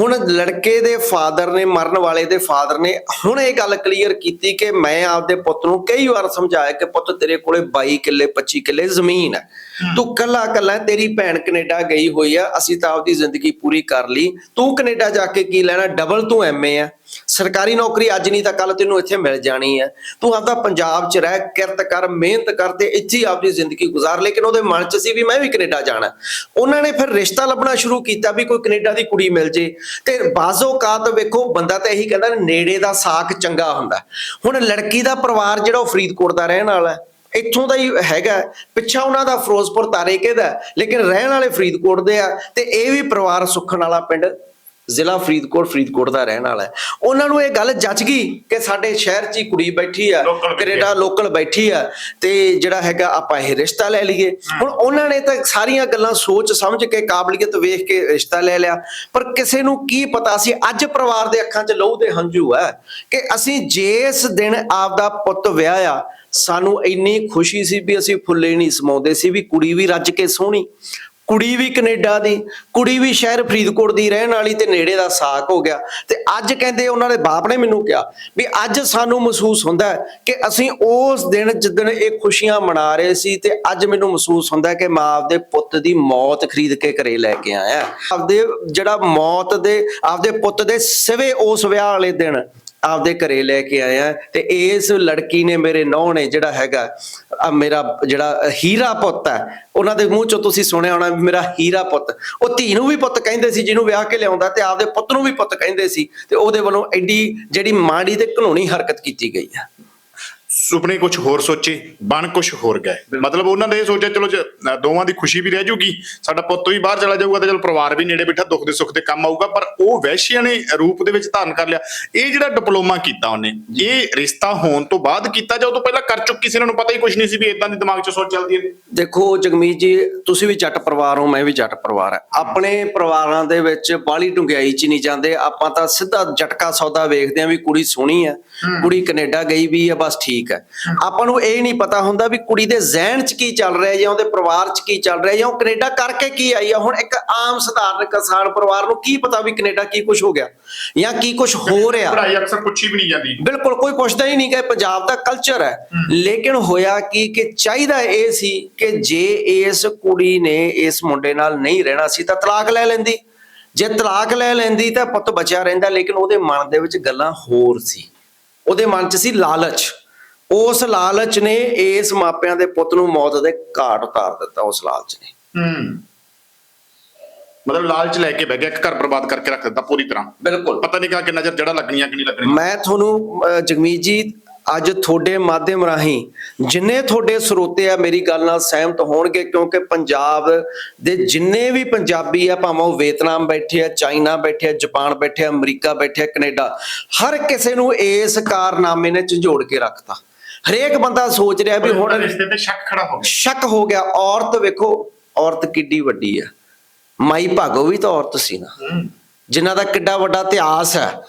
ਹੁਣ ਲੜਕੇ ਦੇ ਫਾਦਰ ਨੇ ਮਰਨ ਵਾਲੇ ਦੇ ਫਾਦਰ ਨੇ ਹੁਣ ਇਹ ਗੱਲ ਕਲੀਅਰ ਕੀਤੀ ਕਿ ਮੈਂ ਆਪਦੇ ਪੁੱਤ ਨੂੰ ਕਈ ਵਾਰ ਸਮਝਾਇਆ ਕਿ ਪੁੱਤ ਤੇਰੇ ਕੋਲੇ 22 ਕਿੱਲੇ 25 ਕਿੱਲੇ ਜ਼ਮੀਨ ਹੈ। ਤੂੰ ਕੱਲਾ ਕੱਲਾ ਤੇਰੀ ਭੈਣ ਕੈਨੇਡਾ ਗਈ ਹੋਈ ਆ ਅਸੀਂ ਤਾਂ ਆਪਦੀ ਜ਼ਿੰਦਗੀ ਪੂਰੀ ਕਰ ਲਈ। ਤੂੰ ਕੈਨੇਡਾ ਜਾ ਕੇ ਕੀ ਲੈਣਾ? ਡਬਲ ਤੂੰ ਐਮਏ ਆ। ਸਰਕਾਰੀ ਨੌਕਰੀ ਅੱਜ ਨਹੀਂ ਤਾਂ ਕੱਲ ਤੈਨੂੰ ਇੱਥੇ ਮਿਲ ਜਾਣੀ ਹੈ। ਤੂੰ ਆਪਦਾ ਪੰਜਾਬ 'ਚ ਰਹਿ, ਕਿਰਤ ਕਰ, ਮਿਹਨਤ ਕਰ ਤੇ ਇੱਥੇ ਹੀ ਆਪਦੀ ਜ਼ਿੰਦਗੀ ਗੁਜ਼ਾਰ। ਲੇਕਿਨ ਉਹਦੇ ਮਨ 'ਚ ਸੀ ਵੀ ਮੈਂ ਵੀ ਕੈਨੇਡਾ ਜਾਣਾ। ਉਹਨਾਂ ਨੇ ਫਿਰ ਰਿਸ਼ਤਾ ਲੱਭਣਾ ਸ਼ੁਰੂ ਕੀਤਾ ਵੀ ਕੋਈ ਕੈਨੇਡਾ ਦੀ ਕੁੜੀ ਮਿਲ ਜੇ। ਤੇ ਬਾਜ਼ੋਕਾਤ ਵੇਖੋ, ਬੰਦਾ ਤਾਂ ਇਹੀ ਕਹਿੰਦਾ ਨੇੜੇ ਦਾ ਸਾਕ ਚੰਗਾ ਹੁੰਦਾ। ਹੁਣ ਲੜਕੀ ਦਾ ਪਰਿਵਾਰ ਜਿਹੜਾ ਉਹ ਫਰੀਦਕੋਟ ਦਾ ਰਹਿਣ ਵਾਲਾ ਹੈ। ਇੱਥੋਂ ਦਾ ਹੀ ਹੈਗਾ ਪਿੱਛਾ ਉਹਨਾਂ ਦਾ ਫਿਰੋਜ਼ਪੁਰ ਤਾਰੇਕੇ ਦਾ ਲੇਕਿਨ ਰਹਿਣ ਵਾਲੇ ਫਰੀਦਕੋਟ ਦੇ ਆ। ਤੇ ਇਹ ਵੀ ਪਰਿਵਾਰ ਸੁੱਖਣ ਵਾਲਾ ਪਿੰਡ ਜ਼ਿਲ੍ਹਾ ਫਰੀਦਕੋਟ ਫਰੀਦਕੋਟ ਦਾ ਰਹਿਣ ਵਾਲਾ ਹੈ। ਉਹਨਾਂ ਨੂੰ ਇਹ ਗੱਲ ਜੱਜ ਗਈ ਕਿ ਸਾਡੇ ਸ਼ਹਿਰ 'ਚ ਹੀ ਕੁੜੀ ਬੈਠੀ ਆ ਆ। ਕੈਨੇਡਾ ਲੋਕਲ ਬੈਠੀ ਆ ਤੇ ਜਿਹੜਾ ਹੈਗਾ ਆਪਾਂ ਇਹ ਰਿਸ਼ਤਾ ਲੈ ਲਈਏ। ਹੁਣ ਉਹਨਾਂ ਨੇ ਤਾਂ ਸਾਰੀਆਂ ਗੱਲਾਂ ਸੋਚ ਸਮਝ ਕੇ ਕਾਬਲੀਅਤ ਵੇਖ ਕੇ ਰਿਸ਼ਤਾ ਲੈ ਲਿਆ। ਪਰ ਕਿਸੇ ਨੂੰ ਕੀ ਪਤਾ ਸੀ ਅੱਜ ਪਰਿਵਾਰ ਦੇ ਅੱਖਾਂ 'ਚ ਲਹੂ ਦੇ ਹੰਝੂ ਹੈ ਕਿ ਅਸੀਂ ਜਿਸ ਦਿਨ ਆਪਦਾ ਪੁੱਤ ਵਿਆਹਿਆ ਸਾਨੂੰ ਇੰਨੀ ਖੁਸ਼ੀ ਸੀ ਵੀ ਅਸੀਂ ਫੁੱਲੇ ਨਹੀਂ ਸਮਾਉਂਦੇ ਸੀ ਵੀ ਕੁੜੀ ਵੀ ਰੱਜ ਕੇ ਸੋਹਣੀ। ਕੁੜੀ ਵੀ ਕੈਨੇਡਾ ਦੀ, ਕੁੜੀ ਵੀ ਸ਼ਹਿਰ ਫਰੀਦਕੋਟ ਦੀ ਰਹਿਣ ਵਾਲੀ ਤੇ ਨੇੜੇ ਦਾ ਸਾਕ ਹੋ ਗਿਆ। ਤੇ ਅੱਜ ਕਹਿੰਦੇ ਉਹਨਾਂ ਦੇ ਬਾਪ ਨੇ ਮੈਨੂੰ ਕਿਹਾ ਵੀ ਅੱਜ ਸਾਨੂੰ ਮਹਿਸੂਸ ਹੁੰਦਾ ਕਿ ਅਸੀਂ ਉਸ ਦਿਨ ਜਿੱਦਣ ਇਹ ਖੁਸ਼ੀਆਂ ਮਨਾ ਰਹੇ ਸੀ ਤੇ ਅੱਜ ਮੈਨੂੰ ਮਹਿਸੂਸ ਹੁੰਦਾ ਕਿ ਮਾਂ ਆਪਦੇ ਪੁੱਤ ਦੀ ਮੌਤ ਖਰੀਦ ਕੇ ਘਰੇ ਲੈ ਕੇ ਆਇਆ। ਆਪਦੇ ਜਿਹੜਾ ਮੌਤ ਦੇ, ਆਪਦੇ ਪੁੱਤ ਦੇ ਸਿਵੇ ਉਸ ਵਿਆਹ ਵਾਲੇ ਦਿਨ ਆਪਦੇ ਘਰੇ ਲੈ ਕੇ ਆਇਆ ਤੇ ਇਸ ਲੜਕੀ ਨੇ ਮੇਰੇ ਨੌਂ ਨੇ ਜਿਹੜਾ ਹੈਗਾ, ਆ ਮੇਰਾ ਜਿਹੜਾ ਹੀਰਾ ਪੁੱਤ ਹੈ, ਉਹਨਾਂ ਦੇ ਮੂੰਹ ਚੋਂ ਤੁਸੀਂ ਸੁਣਿਆ ਹੋਣਾ ਵੀ ਮੇਰਾ ਹੀਰਾ ਪੁੱਤ। ਉਹ ਧੀ ਨੂੰ ਵੀ ਪੁੱਤ ਕਹਿੰਦੇ ਸੀ, ਜਿਹਨੂੰ ਵਿਆਹ ਕੇ ਲਿਆਉਂਦਾ ਤੇ ਆਪਦੇ ਪੁੱਤ ਨੂੰ ਵੀ ਪੁੱਤ ਕਹਿੰਦੇ ਸੀ ਤੇ ਉਹਦੇ ਵੱਲੋਂ ਐਡੀ ਜਿਹੜੀ ਮਾੜੀ ਤੇ ਘਨੋਣੀ ਹਰਕਤ ਕੀਤੀ ਗਈ ਆ ਸੁਪਨੇ ਕੁਝ ਹੋਰ ਸੋਚੇ ਬਣ ਕੁਝ ਹੋਰ ਗਏ। ਮਤਲਬ ਉਹਨਾਂ ਨੇ ਇਹ ਸੋਚਿਆ ਚਲੋ ਦੋਵਾਂ ਦੀ ਖੁਸ਼ੀ ਵੀ ਰਹਿ ਜਾਊਗੀ ਸਾਡਾ ਪੁੱਤ ਵੀ ਬਾਹਰ ਚਲਾ ਜਾਊਗਾ ਤੇ ਚਲ ਪਰਿਵਾਰ ਵੀ ਨੇੜੇ ਬੈਠਾ ਦੁੱਖ ਦੇ ਸੁੱਖ ਦੇ ਕੰਮ ਆਊਗਾ ਪਰ ਉਹ ਵੈਸ਼ੀਆਂ ਨੇ ਰੂਪ ਦੇ ਵਿੱਚ ਧਾਰਨ ਕਰ ਲਿਆ। ਇਹ ਜਿਹੜਾ ਡਿਪਲੋਮਾ ਕੀਤਾ ਉਹਨੇ ਇਹ ਰਿਸ਼ਤਾ ਹੋਣ ਤੋਂ ਬਾਅਦ ਕੀਤਾ ਜਾਂ ਉਹ ਤੋਂ ਪਹਿਲਾਂ ਕਰ ਚੁੱਕੀ ਸੀ ਇਹਨਾਂ ਨੂੰ ਪਤਾ ਹੀ ਕੁਝ ਨਹੀਂ ਸੀ ਵੀ ਇਦਾਂ ਦੀ ਦਿਮਾਗ 'ਚ ਸੋਚ ਚੱਲਦੀ ਹੈ। ਦੇਖੋ ਜਗਮੀਤ ਜੀ ਤੁਸੀਂ ਵੀ ਜੱਟ ਪਰਿਵਾਰ ਹੋ ਮੈਂ ਵੀ ਜੱਟ ਪਰਿਵਾਰ ਹੈ। ਆਪਣੇ ਪਰਿਵਾਰਾਂ ਦੇ ਵਿੱਚ ਬਾਲੀ ਡੁੰਗਿਆਈ ਚ ਨਹੀਂ ਜਾਂਦੇ। ਆਪਾਂ ਤਾਂ ਸਿੱਧਾ ਜਟਕਾ ਸੌਦਾ ਵੇਖਦੇ ਆਂ ਵੀ ਕੁੜੀ ਸੋਹਣੀ ਹੈ। ਕੁੜੀ ਕੈਨੇਡਾ ਗਈ ਵੀ ਹੈ ਬਸ ਠੀਕ ਹੈ। ਆਪਾਂ ਨੂੰ ਇਹ ਨਹੀਂ ਪਤਾ ਹੁੰਦਾ ਵੀ ਕੁੜੀ ਦੇ ਜ਼ਿਹਨ ਚ ਕੀ ਚੱਲ ਰਿਹਾ ਜਾਂ ਉਹਦੇ ਪਰਿਵਾਰ ਚ ਕੀ ਚੱਲ ਰਿਹਾ ਜਾਂ ਉਹ ਕੈਨੇਡਾ ਕਰਕੇ ਕੀ ਆਈ ਆ। ਹੁਣ ਇੱਕ ਆਮ ਸਧਾਰਨ ਕਿਸਾਨ ਪਰਿਵਾਰ ਨੂੰ ਕੀ ਪਤਾ ਵੀ ਕੈਨੇਡਾ ਕੀ ਕੁਝ ਹੋ ਗਿਆ ਜਾਂ ਕੀ ਕੁਝ ਹੋ ਰਿਹਾ। ਪੜ੍ਹਾਈ ਅਕਸਰ ਪੁੱਛੀ ਵੀ ਨਹੀਂ ਜਾਂਦੀ। ਬਿਲਕੁਲ ਕੋਈ ਪੁੱਛਦਾ ਹੀ ਨਹੀਂ ਕਿ ਪੰਜਾਬ ਦਾ ਕਲਚਰ ਹੈ। ਲੇਕਿਨ ਹੋਇਆ ਕੀ ਕਿ ਚਾਹੀਦਾ ਇਹ ਸੀ ਕਿ ਜੇ ਇਸ ਕੁੜੀ ਨੇ ਇਸ ਮੁੰਡੇ ਨਾਲ ਨਹੀਂ ਰਹਿਣਾ ਸੀ ਤਾਂ ਤਲਾਕ ਲੈ ਲੈਂਦੀ। ਜੇ ਤਲਾਕ ਲੈ ਲੈਂਦੀ ਤਾਂ ਪੁੱਤ ਬਚਿਆ ਰਹਿੰਦਾ ਲੇਕਿਨ ਉਹਦੇ ਮਨ ਦੇ ਵਿੱਚ ਗੱਲਾਂ ਹੋਰ ਸੀ। ਉਹਦੇ ਮਨ 'ਚ ਸੀ ਲਾਲਚ। ਉਸ ਲਾਲਚ ਨੇ ਇਸ ਮਾਪਿਆਂ ਦੇ ਪੁੱਤ ਨੂੰ ਮੌਤ ਦੇ ਘਾਟ ਉਤਾਰ ਦਿੱਤਾ ਉਸ ਲਾਲਚ ਨੇ। ਹੂੰ। ਮਤਲਬ ਲਾਲਚ ਲੈ ਕੇ ਬਹਿ ਗਿਆ ਇੱਕ ਘਰ ਬਰਬਾਦ ਕਰਕੇ ਰੱਖ ਦਿੱਤਾ ਪੂਰੀ ਤਰ੍ਹਾਂ। ਬਿਲਕੁਲ। ਪਤਾ ਨਹੀਂ ਕਿ ਨਜ਼ਰ ਜੜਾ ਲੱਗਣੀਆਂ ਕਿ ਨਹੀਂ ਲੱਗਣੀਆਂ। ਮੈਂ ਤੁਹਾਨੂੰ ਜਗਮੀਤ ਜੀ ਅੱਜ ਤੁਹਾਡੇ ਮਾਧਿਅਮ ਰਾਹੀਂ ਜਿੰਨੇ ਤੁਹਾਡੇ ਸਰੋਤੇ ਆ ਮੇਰੀ ਗੱਲ ਨਾਲ ਸਹਿਮਤ ਹੋਣਗੇ ਕਿਉਂਕਿ ਪੰਜਾਬ ਦੇ ਜਿੰਨੇ ਵੀ ਪੰਜਾਬੀ ਆ ਭਾਵੇਂ ਉਹ ਵੀਅਤਨਾਮ ਬੈਠੇ ਆ ਚਾਈਨਾ ਬੈਠੇ ਆ ਜਾਪਾਨ ਬੈਠੇ ਆ ਅਮਰੀਕਾ ਬੈਠੇ ਆ ਕੈਨੇਡਾ ਹਰ ਕਿਸੇ ਨੂੰ ਇਸ ਕਾਰਨਾਮੇ ਨੇ ਝੰਜੋੜ ਕੇ ਰੱਖਤਾ। ਹਰੇਕ ਬੰਦਾ ਸੋਚ ਰਿਹਾ ਵੀ ਹੁਣ ਰਿਸ਼ਤੇ ਤੇ ਸ਼ੱਕ ਖੜਾ ਹੋ ਗਿਆ। ਸ਼ੱਕ ਹੋ ਗਿਆ। ਔਰਤ ਵੇਖੋ ਔਰਤ ਕਿੱਡੀ ਵੱਡੀ ਆ। ਮਾਈ ਭਾਗੋ ਵੀ ਤਾਂ ਔਰਤ ਸੀ ਨਾ। ਜਿਨ੍ਹਾਂ ਦਾ ਕਿੱਡਾ ਵੱਡਾ ਇਤਿਹਾਸ ਹੈ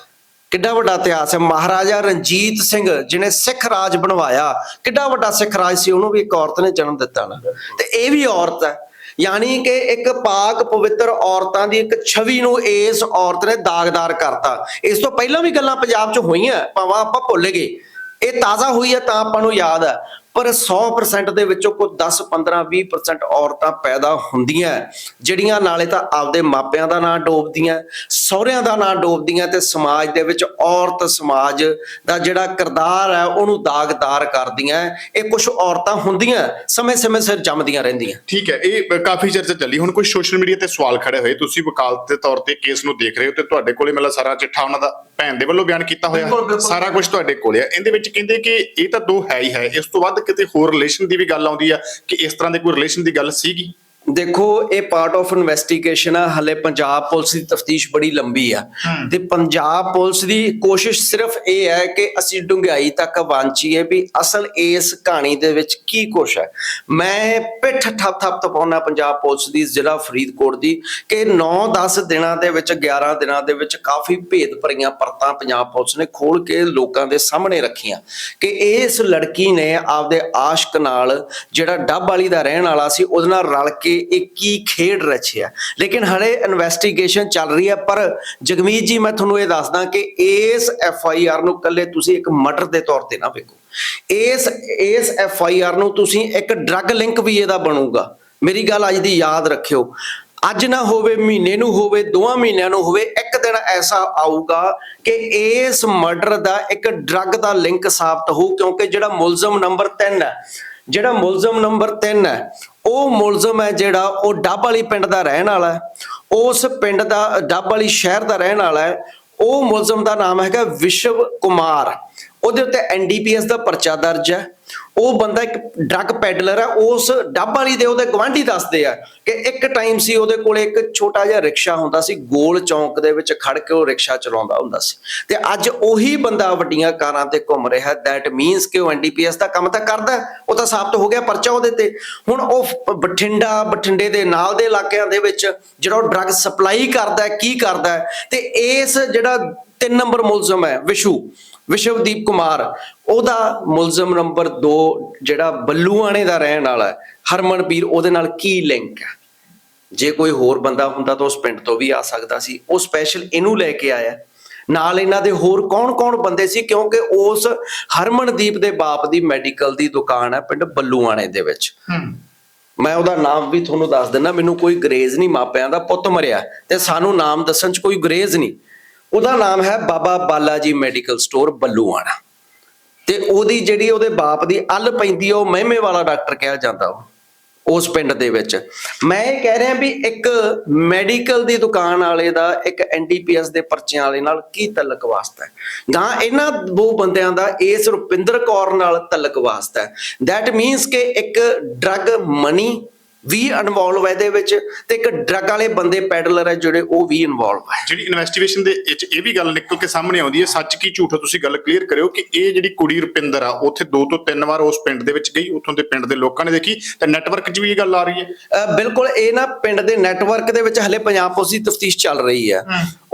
ਕਿੱਡਾ ਵੱਡਾ ਇਤਿਹਾਸ ਹੈ। ਮਹਾਰਾਜਾ ਰਣਜੀਤ ਸਿੰਘ ਜਿਨੇ ਸਿੱਖ ਰਾਜ ਬਣਵਾਇਆ ਕਿੱਡਾ ਵੱਡਾ ਸਿੱਖ ਰਾਜ ਸੀ ਉਹਨੂੰ ਵੀ ਇੱਕ ਔਰਤ ਨੇ ਜਨਮ ਦਿੱਤਾ ਨਾ। ਤੇ ਇਹ ਵੀ ਔਰਤ ਹੈ। ਯਾਨੀ ਕਿ ਇੱਕ ਪਾਕ ਪਵਿੱਤਰ ਔਰਤਾਂ ਦੀ ਇੱਕ ਛਵੀ ਨੂੰ ਇਸ ਔਰਤ ਨੇ ਦਾਗਦਾਰ ਕਰਤਾ। ਇਸ ਤੋਂ ਪਹਿਲਾਂ ਵੀ ਗੱਲਾਂ ਪੰਜਾਬ 'ਚ ਹੋਈਆਂ ਭਾਵੇਂ ਆਪਾਂ ਭੁੱਲ ਗਏ। ਇਹ ਤਾਜ਼ਾ ਹੋਈ ਹੈ ਤਾਂ ਆਪਾਂ ਨੂੰ ਯਾਦ ਹੈ। ਪਰ 100% ਦੇ ਵਿੱਚੋਂ ਕੋਈ 10 15 20% ਔਰਤਾਂ ਪੈਦਾ ਹੁੰਦੀਆਂ ਜਿਹੜੀਆਂ ਨਾਲੇ ਤਾਂ ਆਪਦੇ ਮਾਪਿਆਂ ਦਾ ਨਾਂ ਡੋਬਦੀਆਂ ਸਹੁਰਿਆਂ ਦਾ ਨਾਂ ਡੋਬਦੀਆਂ ਤੇ ਸਮਾਜ ਦੇ ਵਿੱਚ ਔਰਤ ਸਮਾਜ ਦਾ ਜਿਹੜਾ ਕਿਰਦਾਰ ਹੈ ਉਹਨੂੰ ਦਾਗਦਾਰ ਕਰਦੀਆਂ ਇਹ ਕੁਝ ਔਰਤਾਂ ਹੁੰਦੀਆਂ ਸਮੇਂ-ਸਮੇਂ ਸਿਰ ਜੰਮਦੀਆਂ ਰਹਿੰਦੀਆਂ। ਠੀਕ ਹੈ ਇਹ ਕਾਫੀ ਚਰਚਾ ਚੱਲੀ। ਹੁਣ ਕੁਝ ਸੋਸ਼ਲ ਮੀਡੀਆ ਤੇ ਸਵਾਲ ਖੜੇ ਹੋਏ ਤੁਸੀਂ ਵਕਾਲਤ ਦੇ ਤੌਰ ਤੇ ਕੇਸ ਨੂੰ ਦੇਖ ਰਹੇ ਹੋ ਤੇ ਤੁਹਾਡੇ ਕੋਲੇ ਮਤਲਬ ਸਾਰਾ ਚਿੱਠਾ ਉਹਨਾਂ ਦਾ ਭੈਣ ਦੇ ਵੱਲੋਂ ਬਿਆਨ ਕੀਤਾ ਹੋਇਆ। ਸਾਰਾ ਕੁਝ ਤੁਹਾਡੇ ਕੋਲੇ ਆ ਇਹਦੇ ਵਿੱਚ ਕਹਿੰਦੇ ਕਿ ਇਹ ਤਾਂ ਦੋ ਹੈ ਹੀ ਹੈ। ਇਸ ਤੋਂ ਵੱਧ ਕਿਤੇ ਹੋਰ ਰਿਲੇਸ਼ਨ ਦੀ ਵੀ ਗੱਲ ਆਉਂਦੀ ਆ ਕਿ ਇਸ ਤਰ੍ਹਾਂ ਦੇ ਕੋਈ ਰਿਲੇਸ਼ਨ ਦੀ ਗੱਲ ਸੀਗੀ? ਦੇਖੋ ਇਹ ਪਾਰਟ ਆਫ ਇਨਵੈਸਟੀਗੇਸ਼ਨ ਆ। ਹਲੇ ਪੰਜਾਬ ਪੁਲਿਸ ਦੀ ਤਫਤੀਸ਼ ਬੜੀ ਲੰਬੀ ਆ। ਤੇ ਪੰਜਾਬ ਪੁਲਿਸ ਦੀ ਕੋਸ਼ਿਸ਼ ਸਿਰਫ ਇਹ ਹੈ ਕਿ ਅਸੀਂ ਡੂੰਘਾਈ ਤੱਕ ਵਾਂਚੀਏ ਵੀ ਅਸਲ ਇਸ ਕਹਾਣੀ ਦੇ ਵਿੱਚ ਕੀ ਕੁਛ ਹੈ। ਮੈਂ ਪਿੱਠ ਠੱਪ ਠੱਪ ਤਪਾਉਣਾ ਪੰਜਾਬ ਪੁਲਿਸ ਦੀ ਜ਼ਿਲ੍ਹਾ ਫਰੀਦਕੋਟ ਦੀ ਕਿ 9-10 ਦਿਨਾਂ ਦੇ ਵਿੱਚ 11 ਦਿਨਾਂ ਦੇ ਵਿੱਚ ਕਾਫੀ ਭੇਦ ਭਰੀਆਂ ਪਰਤਾਂ ਪੰਜਾਬ ਪੁਲਿਸ ਨੇ ਖੋਲ ਕੇ ਲੋਕਾਂ ਦੇ ਸਾਹਮਣੇ ਰੱਖੀਆਂ। ਕਿ ਇਸ ਲੜਕੀ ਨੇ ਆਪਦੇ ਆਸ਼ਕ ਨਾਲ ਜਿਹੜਾ ਡੱਬ ਵਾਲੀ ਦਾ ਰਹਿਣ ਵਾਲਾ ਸੀ ਉਹਦੇ ਨਾਲ ਰਲ ਕੇ ਇਹ ਕੀ ਖੇਡ ਰਚਿਆ ਲੇਕਿਨ ਹਲੇ ਇਨਵੈਸਟੀਗੇਸ਼ਨ ਚੱਲ ਰਹੀ ਹੈ, ਪਰ ਜਗਮੀਤ ਜੀ, ਮੈਂ ਤੁਹਾਨੂੰ ਇਹ ਦੱਸਦਾ ਕਿ ਇਸ ਐਫ ਆਈ ਆਰ ਨੂੰ ਕੱਲੇ ਤੁਸੀਂ ਇੱਕ ਮਰਡਰ ਦੇ ਤੌਰ ਤੇ ਨਾ ਵੇਖੋ। ਇਸ ਇਸ ਐਫ ਆਈ ਆਰ ਨੂੰ ਤੁਸੀਂ ਇੱਕ ਡਰੱਗ ਲਿੰਕ ਵੀ ਇਹਦਾ ਬਣੂਗਾ। ਮੇਰੀ ਗੱਲ ਅੱਜ ਦੀ ਯਾਦ ਰੱਖਿਓ। ਅੱਜ ਨਾ ਹੋਵੇ, ਮਹੀਨੇ ਨੂੰ ਹੋਵੇ, ਦੋਵਾਂ ਮਹੀਨਿਆਂ ਨੂੰ ਹੋਵੇ, ਇੱਕ ਦਿਨ ਐਸਾ ਆਊਗਾ ਕਿ ਇਸ ਮਰਡਰ ਦਾ ਇੱਕ ਡਰੱਗ ਦਾ ਲਿੰਕ ਸਾਬਤ ਹੋ ਕਿਉਂਕਿ ਜਿਹੜਾ ਮੁਲਜ਼ਮ ਨੰਬਰ 3 ਹੈ ਜਿਹੜਾ ਮੁਲਜ਼ਮ ਨੰਬਰ 3 ਹੈ, ਉਹ ਮੁਲਜ਼ਮ ਹੈ ਜਿਹੜਾ ਉਹ ਡੱਬ ਵਾਲੀ ਪਿੰਡ ਦਾ ਰਹਿਣ ਵਾਲਾ ਹੈ, ਉਸ ਪਿੰਡ ਦਾ, ਡੱਬ ਵਾਲੀ ਸ਼ਹਿਰ ਦਾ ਰਹਿਣ ਵਾਲਾ ਹੈ, ਉਹ ਮੁਲਜ਼ਮ ਦਾ ਨਾਮ ਹੈਗਾ ਵਿਸ਼ਵ ਕੁਮਾਰ। ਉਹਦੇ ਉੱਤੇ ਐਨਡੀਪੀਐਸ ਦਾ ਪਰਚਾ ਦਰਜ ਹੈ ਉਹ ਬੰਦਾ ਇੱਕ ਡਰੱਗ ਪੈਡਲਰ ਹੈ ਉਸ ਡੱਬ ਵਾਲੀ ਦੇ ਉਹਦੇ ਗਵਾਂਢੀ ਦੱਸਦੇ ਆ ਕਿ ਇੱਕ ਟਾਈਮ ਸੀ ਉਹਦੇ ਕੋਲੇ ਇੱਕ ਛੋਟਾ ਜਿਹਾ ਰਿਕਸ਼ਾ ਹੁੰਦਾ ਸੀ, ਗੋਲ ਚੌਂਕ ਦੇ ਵਿੱਚ ਖੜ ਕੇ ਉਹ ਰਿਕਸ਼ਾ ਚਲਾਉਂਦਾ ਹੁੰਦਾ ਸੀ। ਤੇ ਅੱਜ ਉਹੀ ਬੰਦਾ ਵੱਡੀਆਂ ਕਾਰਾਂ ਤੇ ਘੁੰਮ ਰਿਹਾ ਦੈਟ ਮੀਨਸ ਕਿ ਉਹ ਐਨਡੀਪੀਐਸ ਦਾ ਕੰਮ ਤਾਂ ਕਰਦਾ, ਉਹ ਤਾਂ ਸਾਬਤ ਹੋ ਗਿਆ ਪਰਚਾ ਉਹਦੇ ਤੇ। ਹੁਣ ਉਹ ਬਠਿੰਡਾ, ਬਠਿੰਡੇ ਦੇ ਨਾਲ ਦੇ ਇਲਾਕਿਆਂ ਦੇ ਵਿੱਚ ਜਿਹੜਾ ਉਹ ਡਰੱਗ ਸਪਲਾਈ ਕਰਦਾ, ਕੀ ਕਰਦਾ, ਤੇ ਇਸ ਜਿਹੜਾ ਤਿੰਨ ਨੰਬਰ ਮੁਲਜ਼ਮ ਹੈ ਵਿਸ਼ੂ ਵਿਸ਼ਵਦੀਪ ਕੁਮਾਰ। ਉਹਦਾ ਮੁਲਜ਼ਮ ਨੰਬਰ 2 ਜਿਹੜਾ ਬੱਲੂਆਣੇ ਦਾ ਰਹਿਣ ਵਾਲਾ ਹੈ ਹਰਮਨਪੀਰ ਉਹਦੇ ਨਾਲ ਕੀ ਲਿੰਕ ਹੈ? ਜੇ ਕੋਈ ਹੋਰ ਬੰਦਾ ਹੁੰਦਾ ਤਾਂ ਉਸ ਪਿੰਡ ਤੋਂ ਵੀ ਆ ਸਕਦਾ ਸੀ। ਉਹ ਸਪੈਸ਼ਲ ਇਹਨੂੰ ਲੈ ਕੇ ਆਇਆ। ਨਾਲ ਇਹਨਾਂ ਦੇ ਹੋਰ ਕੌਣ-ਕੌਣ ਬੰਦੇ ਸੀ? ਕਿਉਂਕਿ ਉਸ ਹਰਮਨਦੀਪ ਦੇ ਬਾਪ ਦੀ ਮੈਡੀਕਲ ਦੀ ਦੁਕਾਨ ਹੈ ਪਿੰਡ ਬੱਲੂਆਣੇ ਦੇ ਵਿੱਚ। ਮੈਂ ਉਹਦਾ ਨਾਮ ਵੀ ਤੁਹਾਨੂੰ ਦੱਸ ਦਿੰਦਾ ਮੈਨੂੰ ਕੋਈ ਗਰੇਜ਼ ਨਹੀਂ ਮਾਪਿਆਂ ਦਾ ਪੁੱਤ ਮਰਿਆ। ਤੇ ਸਾਨੂੰ ਨਾਮ ਦੱਸਣ 'ਚ ਕੋਈ ਗਰੇਜ਼ ਨਹੀਂ। ਉਹਦਾ ਨਾਮ ਹੈ ਬਾਬਾ ਬਾਲਾ ਜੀ ਮੈਡੀਕਲ ਸਟੋਰ ਬੱਲੂਆਣਾ। ਤੇ ਉਹਦੀ ਜਿਹੜੀ ਉਹਦੇ ਬਾਪ ਦੀ ਅੱਲ ਪੈਂਦੀ ਆ, ਉਹ ਮਹਿਮੇ ਵਾਲਾ ਡਾਕਟਰ ਕਿਹਾ ਜਾਂਦਾ ਉਹ ਉਸ ਪਿੰਡ ਦੇ ਵਿੱਚ। ਮੈਂ ਇਹ ਕਹਿ ਰਿਹਾ ਵੀ ਇੱਕ ਮੈਡੀਕਲ ਦੀ ਦੁਕਾਨ ਵਾਲੇ ਦਾ ਇੱਕ ਐਨਡੀਪੀਐਸ ਦੇ ਪਰਚਿਆਂ ਵਾਲੇ ਨਾਲ ਕੀ ਤਲਕ ਵਾਸਤਾ ਹੈ? ਗਾਂ ਇਹਨਾਂ ਦੋ ਬੰਦਿਆਂ ਦਾ ਇਸ ਰੁਪਿੰਦਰ ਕੌਰ ਨਾਲ ਤਲਕ ਵਾਸਤਾ ਹੈ। ਦੈਟ ਮੀਨਸ ਕਿ ਇੱਕ ਡਰੱਗ ਮਨੀ ਵੀ ਇਨਵੋਲਵ ਹੈ ਇਹਦੇ ਵਿੱਚ ਤੇ ਇੱਕ ਡਰੱਗ ਵਾਲੇ ਬੰਦੇ ਪੈਡਲਰ ਹੈ ਜਿਹੜੇ ਉਹ ਵੀ ਇਨਵੋਲਵ ਹੈ। ਜਿਹੜੀ ਇਨਵੈਸਟੀਗੇਸ਼ਨ ਦੇ ਵਿੱਚ ਇਹ ਵੀ ਗੱਲ ਨਿਕਲ ਕੇ ਸਾਹਮਣੇ ਆਉਂਦੀ ਹੈ ਸੱਚ ਕੀ ਝੂਠ ਤੁਸੀਂ ਗੱਲ ਕਲੀਅਰ ਕਰਿਓ ਕਿ ਇਹ ਜਿਹੜੀ ਕੁੜੀ ਰੁਪਿੰਦਰ ਆ ਉੱਥੇ ਦੋ ਤੋਂ ਤਿੰਨ ਵਾਰ ਉਸ ਪਿੰਡ ਦੇ ਵਿੱਚ ਗਈ ਉੱਥੋਂ ਦੇ ਪਿੰਡ ਦੇ ਲੋਕਾਂ ਨੇ ਦੇਖੀ ਤੇ ਨੈਟਵਰਕ 'ਚ ਵੀ ਇਹ ਗੱਲ ਆ ਰਹੀ ਹੈ। ਅਹ ਬਿਲਕੁਲ ਇਹ ਨਾ ਪਿੰਡ ਦੇ ਨੈਟਵਰਕ ਦੇ ਵਿੱਚ ਹਲੇ ਪੰਜਾਬ ਪੁਲਿਸ ਦੀ ਤਫਤੀਸ਼ ਚੱਲ ਰਹੀ ਹੈ।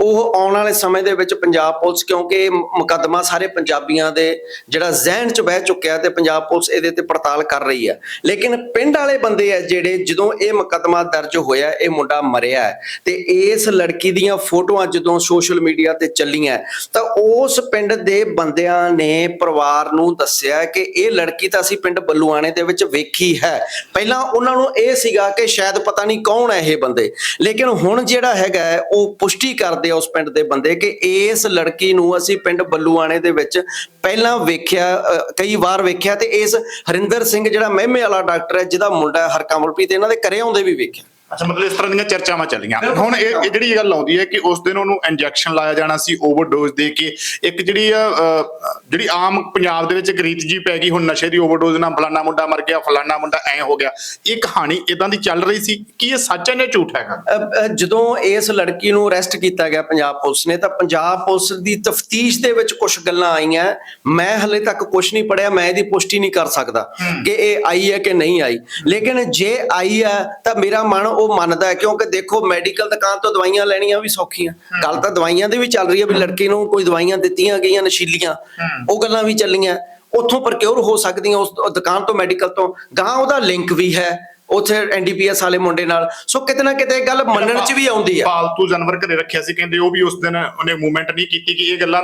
ਉਹ ਆਉਣ ਵਾਲੇ ਸਮੇਂ ਦੇ ਵਿੱਚ ਪੰਜਾਬ ਪੁਲਿਸ, ਕਿਉਂਕਿ ਮੁਕੱਦਮਾ ਸਾਰੇ ਪੰਜਾਬੀਆਂ ਦੇ ਜਿਹੜਾ ਜ਼ਿਹਨ 'ਚ ਬਹਿ ਚੁੱਕਿਆ ਤੇ ਪੰਜਾਬ ਪੁਲਿਸ ਇਹਦੇ ਤੇ ਪੜਤਾਲ ਕਰ ਰਹੀ ਹੈ ਲੇਕਿਨ ਪਿੰਡ ਵਾਲੇ ਬੰਦੇ ਆ ਜਿਹੜੇ, ਜਦੋਂ ਇਹ ਮੁਕੱਦਮਾ ਦਰਜ ਹੋਇਆ, ਇਹ ਮੁੰਡਾ ਮਰਿਆ ਤੇ ਇਸ ਲੜਕੀ ਦੀਆਂ ਫੋਟੋਆਂ ਜਦੋਂ ਸੋਸ਼ਲ ਮੀਡੀਆ ਤੇ ਚੱਲੀਆਂ, ਤਾਂ ਉਸ ਪਿੰਡ ਦੇ ਬੰਦਿਆਂ ਨੇ ਪਰਿਵਾਰ ਨੂੰ ਦੱਸਿਆ ਕਿ ਇਹ ਲੜਕੀ ਤਾਂ ਅਸੀਂ ਪਿੰਡ ਬੱਲੂਆਣੇ ਦੇ ਵਿੱਚ ਵੇਖੀ ਹੈ। ਪਹਿਲਾਂ ਉਹਨਾਂ ਨੂੰ ਇਹ ਸੀਗਾ ਕਿ ਸ਼ਾਇਦ ਪਤਾ ਨਹੀਂ ਕੌਣ ਹੈ ਇਹ ਬੰਦੇ। ਲੇਕਿਨ ਹੁਣ ਜਿਹੜਾ ਹੈਗਾ ਉਹ ਪੁਸ਼ਟੀ ਕਰਦੇ ਆ ਉਸ ਪਿੰਡ ਦੇ ਬੰਦੇ ਕਿ ਇਸ ਲੜਕੀ ਨੂੰ ਅਸੀਂ ਪਿੰਡ ਬੱਲੂਆਣੇ ਦੇ ਵਿੱਚ ਪਹਿਲਾਂ ਵੇਖਿਆ ਅ, ਕਈ ਵਾਰ ਵੇਖਿਆ ਤੇ ਇਸ ਹਰਿੰਦਰ ਸਿੰਘ ਜਿਹੜਾ ਮਹਿਮੇ ਵਾਲਾ ਡਾਕਟਰ ਹੈ ਜਿਹਦਾ ਮੁੰਡਾ ਹੈ ਹਰਕਮਲਪ੍ਰੀਤ ਇਹਨਾਂ ਦੇ ਘਰੇ ਆਉਂਦੇ ਵੀ ਵੇਖਿਆ। ਅੱਛਾ ਮਤਲਬ ਇਸ ਤਰ੍ਹਾਂ ਦੀਆਂ ਚਰਚਾਵਾਂ ਚੱਲੀਆਂ। ਹੁਣ ਇਹ ਇਹ ਜਿਹੜੀ ਗੱਲ ਆਉਂਦੀ ਹੈ ਕਿ ਉਸ ਦਿਨ ਉਹਨੂੰ ਇੰਜੈਕਸ਼ਨ ਲਾਇਆ ਜਾਣਾ ਸੀ ਓਵਰਡੋਜ਼ ਦੇ ਕੇ। ਇੱਕ ਜਿਹੜੀ ਆ ਜਿਹੜੀ ਆਮ ਪੰਜਾਬ ਦੇ ਵਿੱਚ ਇੱਕ ਰੀਤ ਜੀ ਪੈ ਗਈ ਹੁਣ ਨਸ਼ੇ ਦੀ ਓਵਰਡੋਜ਼ ਨਾਲ ਫਲਾਨਾ ਮੁੰਡਾ ਮਰ ਗਿਆ ਫਲਾਨਾ ਮੁੰਡਾ ਐ ਹੋ ਗਿਆ। ਇਹ ਕਹਾਣੀ ਇਦਾਂ ਦੀ ਚੱਲ ਰਹੀ ਸੀ ਕੀ ਇਹ ਸੱਚ ਹੈ ਜਾਂ ਝੂਠ ਹੈਗਾ? ਅ, ਅ, ਜਦੋਂ ਇਸ ਲੜਕੀ ਨੂੰ ਅਰੈਸਟ ਕੀਤਾ ਗਿਆ ਪੰਜਾਬ ਪੁਲਿਸ ਨੇ ਤਾਂ ਪੰਜਾਬ ਪੁਲਿਸ ਦੀ ਤਫਤੀਸ਼ ਦੇ ਵਿੱਚ ਕੁਝ ਗੱਲਾਂ ਆਈਆਂ। ਮੈਂ ਹਲੇ ਤੱਕ ਕੁਝ ਨਹੀਂ ਪੜਿਆ ਮੈਂ ਇਹਦੀ ਪੁਸ਼ਟੀ ਨਹੀਂ ਕਰ ਸਕਦਾ ਕਿ ਇਹ ਆਈ ਹੈ ਕਿ ਨਹੀਂ ਆਈ। ਲੇਕਿਨ ਜੇ ਆਈ ਹੈ ਤਾਂ ਮੇਰਾ ਮਨ ਉਹ ਮੰਨਦਾ ਹੈ ਕਿਉਂਕਿ ਦੇਖੋ ਮੈਡੀਕਲ ਦੁਕਾਨ ਤੋਂ ਦਵਾਈਆਂ ਲੈਣੀਆਂ ਵੀ ਸੌਖੀਆਂ। ਗੱਲ ਤਾਂ ਦਵਾਈਆਂ ਦੀ ਵੀ ਚੱਲ ਰਹੀ ਹੈ ਵੀ ਲੜਕੀ ਨੂੰ ਕੋਈ ਦਵਾਈਆਂ ਦਿੱਤੀਆਂ ਗਈਆਂ ਨਸ਼ੀਲੀਆਂ। ਉਹ ਗੱਲਾਂ ਵੀ ਚੱਲੀਆਂ। ਉੱਥੋਂ ਪ੍ਰਕਿਉਰ ਹੋ ਸਕਦੀਆਂ ਉਸ ਦੁਕਾਨ ਤੋਂ ਮੈਡੀਕਲ ਤੋਂ। ਗਾਂ ਉਹਦਾ ਲਿੰਕ ਵੀ ਹੈ ਉੱਥੇ ਐਨਡੀਪੀਐਸ ਵਾਲੇ ਮੁੰਡੇ ਨਾਲ। ਸੋ ਕਿਤੇ ਨਾ ਕਿਤੇ ਇਹ ਗੱਲ ਮੰਨਣ ਚ ਵੀ ਆਉਂਦੀ ਹੈ। ਪਾਲਤੂ ਜਾਨਵਰ ਘਰੇ ਰੱਖਿਆ ਸੀ ਕਹਿੰਦੇ ਉਹ ਵੀ ਉਸ ਦਿਨ ਉਹਨੇ ਮੂਵਮੈਂਟ ਨਹੀਂ ਕੀਤੀ ਕਿ ਇਹ ਗੱਲਾਂ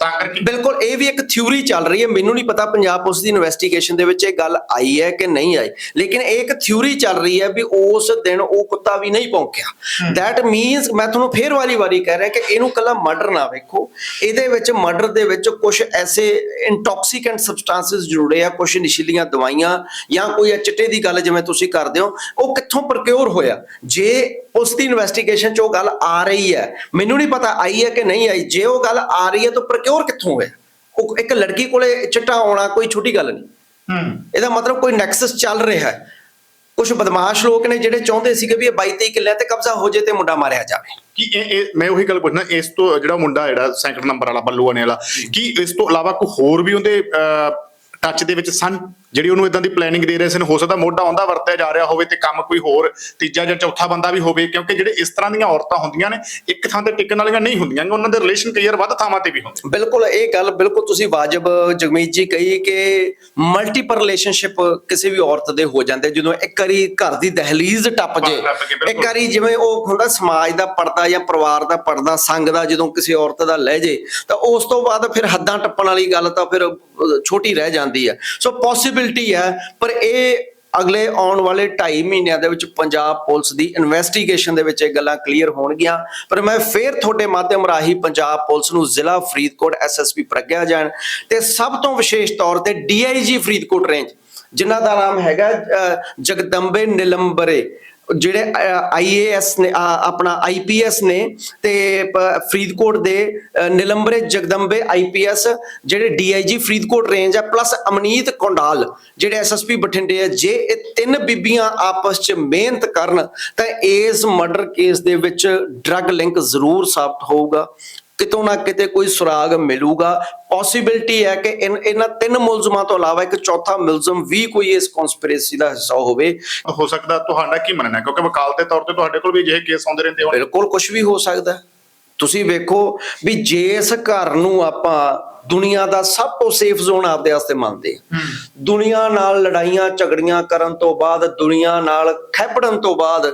ਤਾਂ ਕਰਕੇ। ਬਿਲਕੁਲ ਇਹ ਵੀ ਇੱਕ ਥਿਊਰੀ ਚੱਲ ਰਹੀ ਹੈ। ਮੈਨੂੰ ਨਹੀਂ ਪਤਾ ਪੰਜਾਬ ਪੁਲਿਸ ਦੀ ਇਨਵੈਸਟੀਗੇਸ਼ਨ ਦੇ ਵਿੱਚ ਇਹ ਗੱਲ ਆਈ ਹੈ ਕਿ ਨਹੀਂ ਆਈ। ਲੇਕਿਨ ਇਹ ਇੱਕ ਥਿਊਰੀ ਚੱਲ ਰਹੀ ਹੈ ਵੀ ਉਸ ਦਿਨ ਉਹ ਕੁੱਤਾ ਵੀ ਨਹੀਂ ਭੌਂਕਿਆ ਥੈਟ ਮੀਨਸ ਮੈਂ ਤੁਹਾਨੂੰ ਫੇਰ ਵਾਲੀ ਵਾਰੀ ਕਹਿ ਰਿਹਾ ਕਿ ਇਹਨੂੰ ਕੱਲਾ ਮਰਡਰ ਨਾ ਵੇਖੋ। ਇਹਦੇ ਵਿੱਚ ਮਰਡਰ ਦੇ ਵਿੱਚ ਕੁਝ ਐਸੇ ਇੰਟੌਕਸੀਕੈਂਟ ਸਬਸਟੈਂਸਸ ਜੁੜੇ ਆ ਕੁਝ ਨਸ਼ੀਲੀਆਂ ਦਵਾਈਆਂ ਜਾਂ ਕੋਈ ਚਿੱਟੇ ਦੀ ਗੱਲ ਜਿਵੇਂ ਤੁਸੀਂ ਕਰਦੇ ਹੋ ਉਹ ਕਿੱਥੋਂ ਪ੍ਰਕਿਉਰ ਹੋਇਆ? ਜੇ ਉਸ ਦੀ ਇਨਵੈਸਟੀਗੇਸ਼ਨ 'ਚ ਉਹ ਗੱਲ ਆ ਰਹੀ ਹੈ ਮੈਨੂੰ ਨਹੀਂ ਪਤਾ ਆਈ ਹੈ ਕਿ ਨਹੀਂ ਆਈ। ਜੇ ਉਹ ਗੱਲ ਆ ਰਹੀ ਹੈ ਤਾਂ ਪ੍ਰਕਿਉਰ ਕਿੱਥੋਂ ਹੋਇਆ ਉਹ ਇੱਕ ਲੜਕੀ ਕੋਲੇ ਚਿੱਟਾ ਆਉਣਾ ਕੋਈ ਛੋਟੀ ਗੱਲ ਨਹੀਂ। ਹੂੰ। ਇਹਦਾ ਮਤਲਬ ਕੋਈ ਨੈਕਸਸ ਚੱਲ ਰਿਹਾ ਹੈ। ਕੁਝ ਬਦਮਾਸ਼ ਲੋਕ ਨੇ ਜਿਹੜੇ ਚਾਹੁੰਦੇ ਸੀਗੇ ਵੀ ਇਹ 22 23 ਕਿੱਲਿਆਂ ਤੇ ਕਬਜ਼ਾ ਹੋ ਜੇ ਤੇ ਮੁੰਡਾ ਮਾਰਿਆ ਜਾਵੇ। ਕੀ ਇਹ ਇਹ ਮੈਂ ਉਹੀ ਗੱਲ ਪੁੱਛਣਾ ਇਸ ਤੋਂ ਜਿਹੜਾ ਮੁੰਡਾ ਜਿਹੜਾ ਸੈਕੰਡ ਨੰਬਰ ਵਾਲਾ ਬੱਲੂਆਣੇ ਵਾਲਾ ਕੀ ਇਸ ਤੋਂ ਇਲਾਵਾ ਕੋਈ ਹੋਰ ਵੀ ਉਹਦੇ ਟੱਚ ਦੇ ਵਿੱਚ ਸਨ? ਜਿਹੜੀ ਉਹਨੂੰ ਇਦਾਂ ਦੀ ਪਲੈਨਿੰਗ ਦੇ ਰਹੇ ਸਨ ਹੋ ਸਕਦਾ ਮੋਢਾ ਆਉਂਦਾ ਵਰਤਿਆ ਜਾ ਰਿਹਾ ਹੋਵੇ ਤੇ ਕੰਮ ਕੋਈ ਹੋਰ ਤੀਜਾ ਜਾਂ ਚੌਥਾ ਬੰਦਾ ਵੀ ਹੋਵੇ ਕਿਉਂਕਿ ਜਿਹੜੇ ਇਸ ਤਰ੍ਹਾਂ ਦੀਆਂ ਔਰਤਾਂ ਹੁੰਦੀਆਂ ਨੇ ਇੱਕ ਥਾਂ ਤੇ ਟਿਕਣ ਵਾਲੀਆਂ ਨਹੀਂ ਹੁੰਦੀਆਂ ਉਹਨਾਂ ਦੇ ਰਿਲੇਸ਼ਨ ਕਈ ਵਾਰ ਵੱਧ ਥਾਵਾਂ ਤੇ ਵੀ ਹੁੰਦੇ ਬਿਲਕੁਲ ਇਹ ਗੱਲ ਬਿਲਕੁਲ ਤੁਸੀਂ ਵਾਜਬ ਜਗਮੀਤ ਜੀ ਕਹੀ ਕਿ ਮਲਟੀਪਲ ਰਿਲੇਸ਼ਨਸ਼ਿਪ ਕਿਸੇ ਵੀ ਔਰਤ ਦੇ ਹੋ ਜਾਂਦੇ ਜਦੋਂ ਇੱਕ ਵਾਰੀ ਘਰ ਦੀ ਦਹਲੀਜ਼ ਟੱਪ ਜੇ। ਇੱਕ ਵਾਰੀ ਜਿਵੇਂ ਉਹ ਹੁੰਦਾ ਸਮਾਜ ਦਾ ਪਰਦਾ ਜਾਂ ਪਰਿਵਾਰ ਦਾ ਪਰਦਾ ਸੰਗ ਦਾ ਜਦੋਂ ਕਿਸੇ ਔਰਤ ਦਾ ਲੈ ਜੇ ਤਾਂ ਉਸ ਤੋਂ ਬਾਅਦ ਫਿਰ ਹੱਦਾਂ ਟੱਪਣ ਵਾਲੀ ਗੱਲ ਤਾਂ ਫਿਰ ਛੋਟੀ ਰਹਿ ਜਾਂਦੀ ਹੈ ਸੋ ਪੋਸਿਬਿਲਿਟੀ ਹੈ, ਪਰ ਇਹ ਅਗਲੇ ਆਉਣ ਵਾਲੇ 2.5 ਮਹੀਨਿਆਂ ਦੇ ਵਿੱਚ ਪੰਜਾਬ ਪੁਲਿਸ ਦੀ ਇਨਵੈਸਟੀਗੇਸ਼ਨ ਦੇ ਵਿੱਚ ਇਹ ਗੱਲਾਂ ਕਲੀਅਰ ਹੋਣਗੀਆਂ। ਪਰ ਮੈਂ ਫੇਰ ਤੁਹਾਡੇ ਮਾਧਿਅਮ ਰਾਹੀਂ ਪੰਜਾਬ ਪੁਲਿਸ ਨੂੰ ਜ਼ਿਲ੍ਹਾ ਫਰੀਦਕੋਟ ਐਸਐਸਪੀ ਪ੍ਰਗਿਆ ਜਾਣ ਤੇ ਸਭ ਤੋਂ ਵਿਸ਼ੇਸ਼ ਤੌਰ ਤੇ ਡੀਆਈਜੀ ਫਰੀਦਕੋਟ ਰੇਂਜ ਜਿਨ੍ਹਾਂ ਦਾ ਨਾਮ ਹੈਗਾ ਜਗਦੰਬੇ ਨਿਲੰਬਰੇ। ਜਿਹੜੇ ਆਈਏਐਸ ਨੇ ਆ, ਆਪਣਾ ਆਈਪੀਐਸ ਨੇ ਤੇ ਫਰੀਦਕੋਟ ਦੇ ਨਿਲੰਬਰੇ ਜਗਦੰਬੇ ਆਈਪੀਐਸ ਜਿਹੜੇ ਡੀਆਈਜੀ ਫਰੀਦਕੋਟ ਰੇਂਜ ਹੈ ਪਲੱਸ ਅਮਨੀਤ ਕੌਂਡਾਲ ਜਿਹੜੇ ਐਸਐਸਪੀ ਬਠਿੰਡੇ ਹੈ ਜੇ ਇਹ ਤਿੰਨ ਬੀਬੀਆਂ ਆਪਸ 'ਚ ਮਿਹਨਤ ਕਰਨ ਤਾਂ ਇਸ ਮਰਡਰ ਕੇਸ ਦੇ ਵਿੱਚ ਡਰੱਗ ਲਿੰਕ ਜ਼ਰੂਰ ਸਾਬਤ ਹੋਊਗਾ। ਕਿਤੋਂ ਨਾ ਕਿਤੇ ਕੋਈ ਸੁਰਾਗ ਮਿਲੂਗਾ ਪੋਸਿਬਿਲਿਟੀ ਹੈ ਕਿ ਇਹਨਾਂ ਤਿੰਨ ਮੁਲਜ਼ਮਾਂ ਤੋਂ ਇਲਾਵਾ ਇੱਕ ਚੌਥਾ ਮੁਲਜ਼ਮ ਵੀ ਕੋਈ ਇਸ ਕਨਸਪੀਰੇਸੀ ਦਾ ਹਿੱਸਾ ਹੋਵੇ ਹੋ ਸਕਦਾ ਤੁਹਾਡਾ ਕੀ ਮੰਨਣਾ ਹੈ? ਕਿਉਂਕਿ ਵਕਾਲਤ ਦੇ ਤੌਰ ਤੇ ਤੁਹਾਡੇ ਕੋਲ ਵੀ ਅਜਿਹੇ ਕੇਸ ਆਉਂਦੇ ਰਹਿੰਦੇ ਹੋਣ ਬਿਲਕੁਲ ਕੁਝ ਵੀ ਹੋ ਸਕਦਾ। ਤੁਸੀਂ ਵੇਖੋ ਵੀ ਜੇ ਇਸ ਘਰ ਨੂੰ ਆਪਾਂ ਦੁਨੀਆ ਦਾ ਸਭ ਤੋਂ ਸੇਫ ਜ਼ੋਨ ਆਪਦੇ ਵਾਸਤੇ ਮੰਨਦੇ ਹਾਂ। ਦੁਨੀਆ ਨਾਲ ਲੜਾਈਆਂ ਝਗੜੀਆਂ ਕਰਨ ਤੋਂ ਬਾਅਦ ਦੁਨੀਆ ਨਾਲ ਖੈਪੜਨ ਤੋਂ ਬਾਅਦ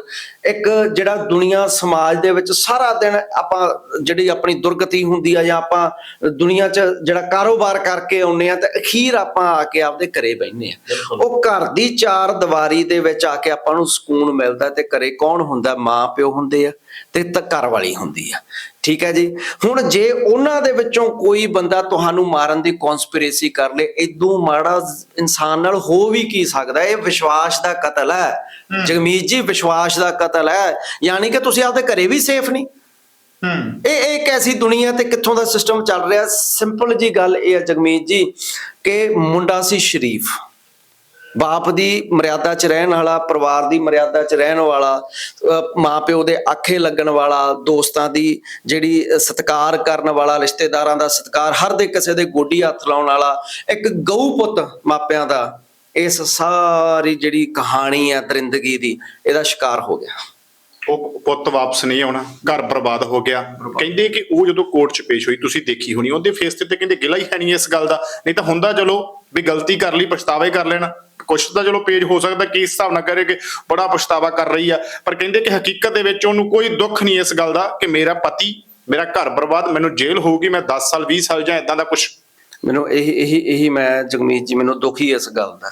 ਇੱਕ ਜਿਹੜਾ ਦੁਨੀਆ ਸਮਾਜ ਦੇ ਵਿੱਚ ਸਾਰਾ ਦਿਨ ਆਪਾਂ ਜਿਹੜੀ ਆਪਣੀ ਦੁਰਗਤੀ ਹੁੰਦੀ ਆ ਜਾਂ ਆਪਾਂ ਦੁਨੀਆ 'ਚ ਜਿਹੜਾ ਕਾਰੋਬਾਰ ਕਰਕੇ ਆਉਂਦੇ ਆ ਤੇ ਅਖੀਰ ਆਪਾਂ ਆ ਕੇ ਆਪਦੇ ਘਰੇ ਬੈਠਨੇ ਆ। ਉਹ ਘਰ ਦੀ ਚਾਰ ਦੀਵਾਰੀ ਦੇ ਵਿੱਚ ਆ ਕੇ ਆਪਾਂ ਨੂੰ ਸਕੂਨ ਮਿਲਦਾ ਤੇ ਘਰੇ ਕੌਣ ਹੁੰਦਾ? ਮਾਂ ਪਿਓ ਹੁੰਦੇ ਆ ਤੇ ਤਾਂ ਘਰ ਵਾਲੀ ਹੁੰਦੀ ਆ। ਠੀਕ ਹੈ ਜੀ? ਹੁਣ ਜੇ ਉਹਨਾਂ ਦੇ ਵਿੱਚੋਂ ਕੋਈ ਬੰਦਾ ਤੁਹਾਨੂੰ ਮਾਰਨ ਦੀ ਕਨਸਪੀਰੇਸੀ ਕਰ ਲੇ ਇਦੋਂ ਮਾੜਾ ਇਨਸਾਨ ਨਾਲ ਹੋ ਵੀ ਕੀ ਸਕਦਾ? ਇਹ ਵਿਸ਼ਵਾਸ ਦਾ ਕਤਲ ਹੈ। ਜਗਮੀਤ ਜੀ ਵਿਸ਼ਵਾਸ ਦਾ ਕਤਲ ਹੈ। ਯਾਨੀ ਕਿ ਤੁਸੀਂ ਆਪਦੇ ਘਰੇ ਵੀ ਸੇਫ ਨਹੀਂ। ਇਹ ਇਹ ਇੱਕ ਐਸੀ ਦੁਨੀਆ ਤੇ ਕਿੱਥੋਂ ਦਾ ਸਿਸਟਮ ਚੱਲ ਰਿਹਾ? ਸਿੰਪਲ ਜੀ ਗੱਲ ਇਹ ਹੈ ਜਗਮੀਤ ਜੀ ਕਿ ਮੁੰਡਾ ਸੀ ਸ਼ਰੀਫ। ਬਾਪ ਦੀ ਮਰਿਆਦਾ 'ਚ ਰਹਿਣ ਵਾਲਾ ਪਰਿਵਾਰ ਦੀ ਮਰਿਆਦਾ 'ਚ ਰਹਿਣ ਵਾਲਾ ਅਹ ਮਾਪਿਓ ਦੇ ਆਖੇ ਲੱਗਣ ਵਾਲਾ ਦੋਸਤਾਂ ਦੀ ਜਿਹੜੀ ਸਤਿਕਾਰ ਕਰਨ ਵਾਲਾ ਰਿਸ਼ਤੇਦਾਰਾਂ ਦਾ ਸਤਿਕਾਰ ਹਰ ਦੇ ਕਿਸੇ ਦੇ ਗੋਡੀ ਹੱਥ ਲਾਉਣ ਵਾਲਾ ਇੱਕ ਗਊ ਪੁੱਤ ਮਾਪਿਆਂ ਦਾ ਇਸ ਸਾਰੀ ਜਿਹੜੀ ਕਹਾਣੀ ਹੈ ਦਰਿੰਦਗੀ ਦੀ ਇਹਦਾ ਸ਼ਿਕਾਰ ਹੋ ਗਿਆ। ਉਹ ਪੁੱਤ ਵਾਪਸ ਨਹੀਂ ਆਉਣਾ ਘਰ ਬਰਬਾਦ ਹੋ ਗਿਆ। ਕਹਿੰਦੇ ਕਿ ਉਹ ਜਦੋਂ ਕੋਰਟ 'ਚ ਪੇਸ਼ ਹੋਈ ਤੁਸੀਂ ਦੇਖੀ ਹੋਣੀ ਉਹਦੇ ਫੇਸ ਤੇ ਤੇ ਕਹਿੰਦੇ ਗਿਲਾ ਹੀ ਹੈ ਨਹੀਂ ਇਸ ਗੱਲ ਦਾ ਨਹੀਂ ਤਾਂ ਹੁੰਦਾ ਚਲੋ। ਵੀ ਗਲਤੀ ਕਰ ਲਈ, ਪਛਤਾਵੇ ਕਰ ਲੈਣਾ। ਕੁਛ ਤਾਂ ਚਲੋ ਪੇਜ ਹੋ ਸਕਦਾ ਕਿ ਇਸ ਹਿਸਾਬ ਨਾਲ ਕਰੇ ਕਿ ਬੜਾ ਪਛਤਾਵਾ ਕਰ ਰਹੀ ਆ, ਪਰ ਕਹਿੰਦੇ ਕਿ ਹਕੀਕਤ ਦੇ ਵਿੱਚ ਉਹਨੂੰ ਕੋਈ ਦੁੱਖ ਨਹੀਂ ਇਸ ਗੱਲ ਦਾ ਕਿ ਮੇਰਾ ਪਤੀ, ਮੇਰਾ ਘਰ ਬਰਬਾਦ, ਮੈਨੂੰ ਜੇਲ੍ਹ ਹੋਊਗੀ, ਮੈਂ 10 ਸਾਲ 20 ਸਾਲ ਜਾਂ ਇਦਾਂ ਦਾ ਕੁਝ ਮੈਨੂੰ ਇਹੀ ਇਹੀ ਇਹੀ ਮੈਂ ਜਗਮੀਤ ਜੀ, ਮੈਨੂੰ ਦੁੱਖ ਹੀ ਇਸ ਗੱਲ ਦਾ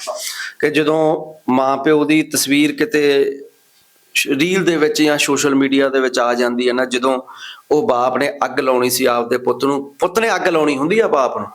ਕਿ ਜਦੋਂ ਮਾਂ ਪਿਓ ਦੀ ਤਸਵੀਰ ਕਿਤੇ ਰੀਲ ਦੇ ਵਿੱਚ ਜਾਂ ਸੋਸ਼ਲ ਮੀਡੀਆ ਦੇ ਵਿੱਚ ਆ ਜਾਂਦੀ ਹੈ ਨਾ, ਜਦੋਂ ਉਹ ਬਾਪ ਨੇ ਅੱਗ ਲਾਉਣੀ ਸੀ ਆਪਦੇ ਪੁੱਤ ਨੂੰ, ਪੁੱਤ ਨੇ ਅੱਗ ਲਾਉਣੀ ਹੁੰਦੀ ਆ ਬਾਪ ਨੂੰ।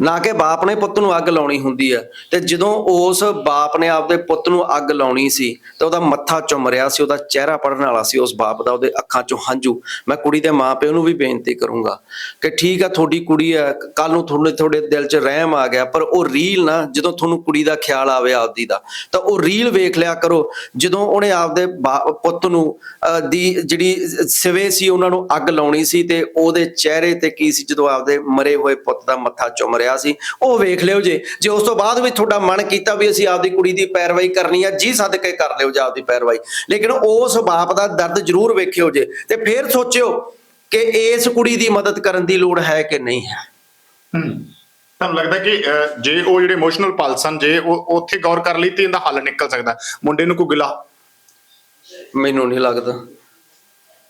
ਨਾ ਕਿ ਬਾਪ ਨੇ ਪੁੱਤ ਨੂੰ ਅੱਗ ਲਾਉਣੀ ਹੁੰਦੀ ਹੈ ਤੇ ਜਦੋਂ ਉਸ ਬਾਪ ਨੇ ਆਪਦੇ ਪੁੱਤ ਨੂੰ ਅੱਗ ਲਾਉਣੀ ਸੀ ਤੇ ਉਹਦਾ ਮੱਥਾ ਚੁੰਮ ਰਿਹਾ ਸੀ ਉਹਦਾ ਚਿਹਰਾ ਪੜਨ ਵਾਲਾ ਸੀ ਉਸ ਬਾਪ ਦਾ ਉਹਦੇ ਅੱਖਾਂ 'ਚੋਂ ਹੰਝੂ। ਮੈਂ ਕੁੜੀ ਦੇ ਮਾਪਿਆਂ ਨੂੰ ਵੀ ਬੇਨਤੀ ਕਰੂੰਗਾ ਕਿ ਠੀਕ ਆ ਤੁਹਾਡੀ ਕੁੜੀ ਹੈ ਕੱਲ ਨੂੰ ਤੁਹਾਡੇ ਤੁਹਾਡੇ ਦਿਲ 'ਚ ਰਹਿਮ ਆ ਗਿਆ ਪਰ ਉਹ ਰੀਲ ਨਾ ਜਦੋਂ ਤੁਹਾਨੂੰ ਕੁੜੀ ਦਾ ਖਿਆਲ ਆਵੇ ਆਪਦੀ ਦਾ ਤਾਂ ਉਹ ਰੀਲ ਵੇਖ ਲਿਆ ਕਰੋ। ਜਦੋਂ ਉਹਨੇ ਆਪਦੇ ਬਾ- ਪੁੱਤ ਨੂੰ ਅਹ, ਦੀ ਜਿਹੜੀ ਸਿਵੇ ਸੀ ਉਹਨਾਂ ਨੂੰ ਅੱਗ ਲਾਉਣੀ ਸੀ ਤੇ ਉਹਦੇ ਚਿਹਰੇ ਤੇ ਕੀ ਸੀ ਜਦੋਂ ਆਪਦੇ ਮਰੇ ਹੋਏ ਪੁੱਤ ਦਾ ਮੱਥਾ ਚੁੰਮ ਰਿਹਾ ਸੀ। ਉਹ ਵੇਖ ਲਿਓ ਜੇ ਜੇ ਉਸ ਤੋਂ ਬਾਅਦ ਵੀ ਤੁਹਾਡਾ ਮਨ ਕੀਤਾ ਵੀ ਅਸੀਂ ਆਪਦੀ ਕੁੜੀ ਦੀ ਪੈਰਵਾਈ ਕਰਨੀ ਆ ਜੀ ਸਦਕੇ ਕਰ ਲਿਓ ਜੀ ਆਪਦੀ ਪੈਰਵਾਈ। ਲੇਕਿਨ ਉਸ ਬਾਪ ਦਾ ਦਰਦ ਜ਼ਰੂਰ ਵੇਖਿਓ ਜੇ ਤੇ ਫਿਰ ਸੋਚਿਓ ਕਿ ਇਸ ਕੁੜੀ ਦੀ ਮਦਦ ਕਰਨ ਦੀ ਲੋੜ ਹੈ ਕਿ ਨਹੀਂ ਹੈ। ਹੂੰ। ਤੁਹਾਨੂੰ ਲੱਗਦਾ ਕਿ ਜੇ ਉਹ ਜਿਹੜੇ ਇਮੋਸ਼ਨਲ ਪਲ ਸਨ ਜੇ ਉਹ ਉੱਥੇ ਗੌਰ ਕਰ ਲਈ ਤੇ ਇਹਦਾ ਹੱਲ ਨਿਕਲ ਸਕਦਾ। ਮੁੰਡੇ ਨੂੰ ਕੋਈ ਗਿਲਾ? ਮੈਨੂੰ ਨਹੀਂ ਲੱਗਦਾ।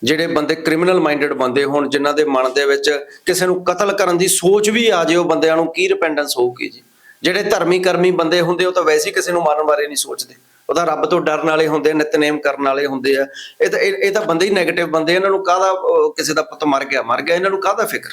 ਜਿਹੜੇ ਬੰਦੇ ਕ੍ਰਿਮੀਨਲ ਮਾਈਂਡਡ ਬੰਦੇ ਹੋਣ ਜਿਨ੍ਹਾਂ ਦੇ ਮਨ ਦੇ ਵਿੱਚ ਕਿਸੇ ਨੂੰ ਕਤਲ ਕਰਨ ਦੀ ਸੋਚ ਵੀ ਆ ਜਾਏ ਉਹ ਬੰਦਿਆਂ ਨੂੰ ਕੀ ਰਿਪੈਂਡੈਂਸ ਹੋਊਗੀ ਜੀ? ਜਿਹੜੇ ਧਰਮੀ ਕਰਮੀ ਬੰਦੇ ਹੁੰਦੇ ਉਹ ਤਾਂ ਵੈਸੇ ਹੀ ਕਿਸੇ ਨੂੰ ਮਾਰਨ ਬਾਰੇ ਨਹੀਂ ਸੋਚਦੇ। ਉਹ ਤਾਂ ਰੱਬ ਤੋਂ ਡਰਨ ਵਾਲੇ ਹੁੰਦੇ ਨਿਤਨੇਮ ਕਰਨ ਵਾਲੇ ਹੁੰਦੇ ਆ। ਇਹ ਤਾਂ ਇਹ ਤਾਂ ਬੰਦੇ ਹੀ 네ਗੇਟਿਵ ਬੰਦੇ ਇਹਨਾਂ ਨੂੰ ਕਾਹਦਾ ਕਿਸੇ ਦਾ ਪੁੱਤ ਮਰ ਗਿਆ? ਮਰ ਗਿਆ ਇਹਨਾਂ ਨੂੰ ਕਾਹਦਾ ਫਿਕਰ?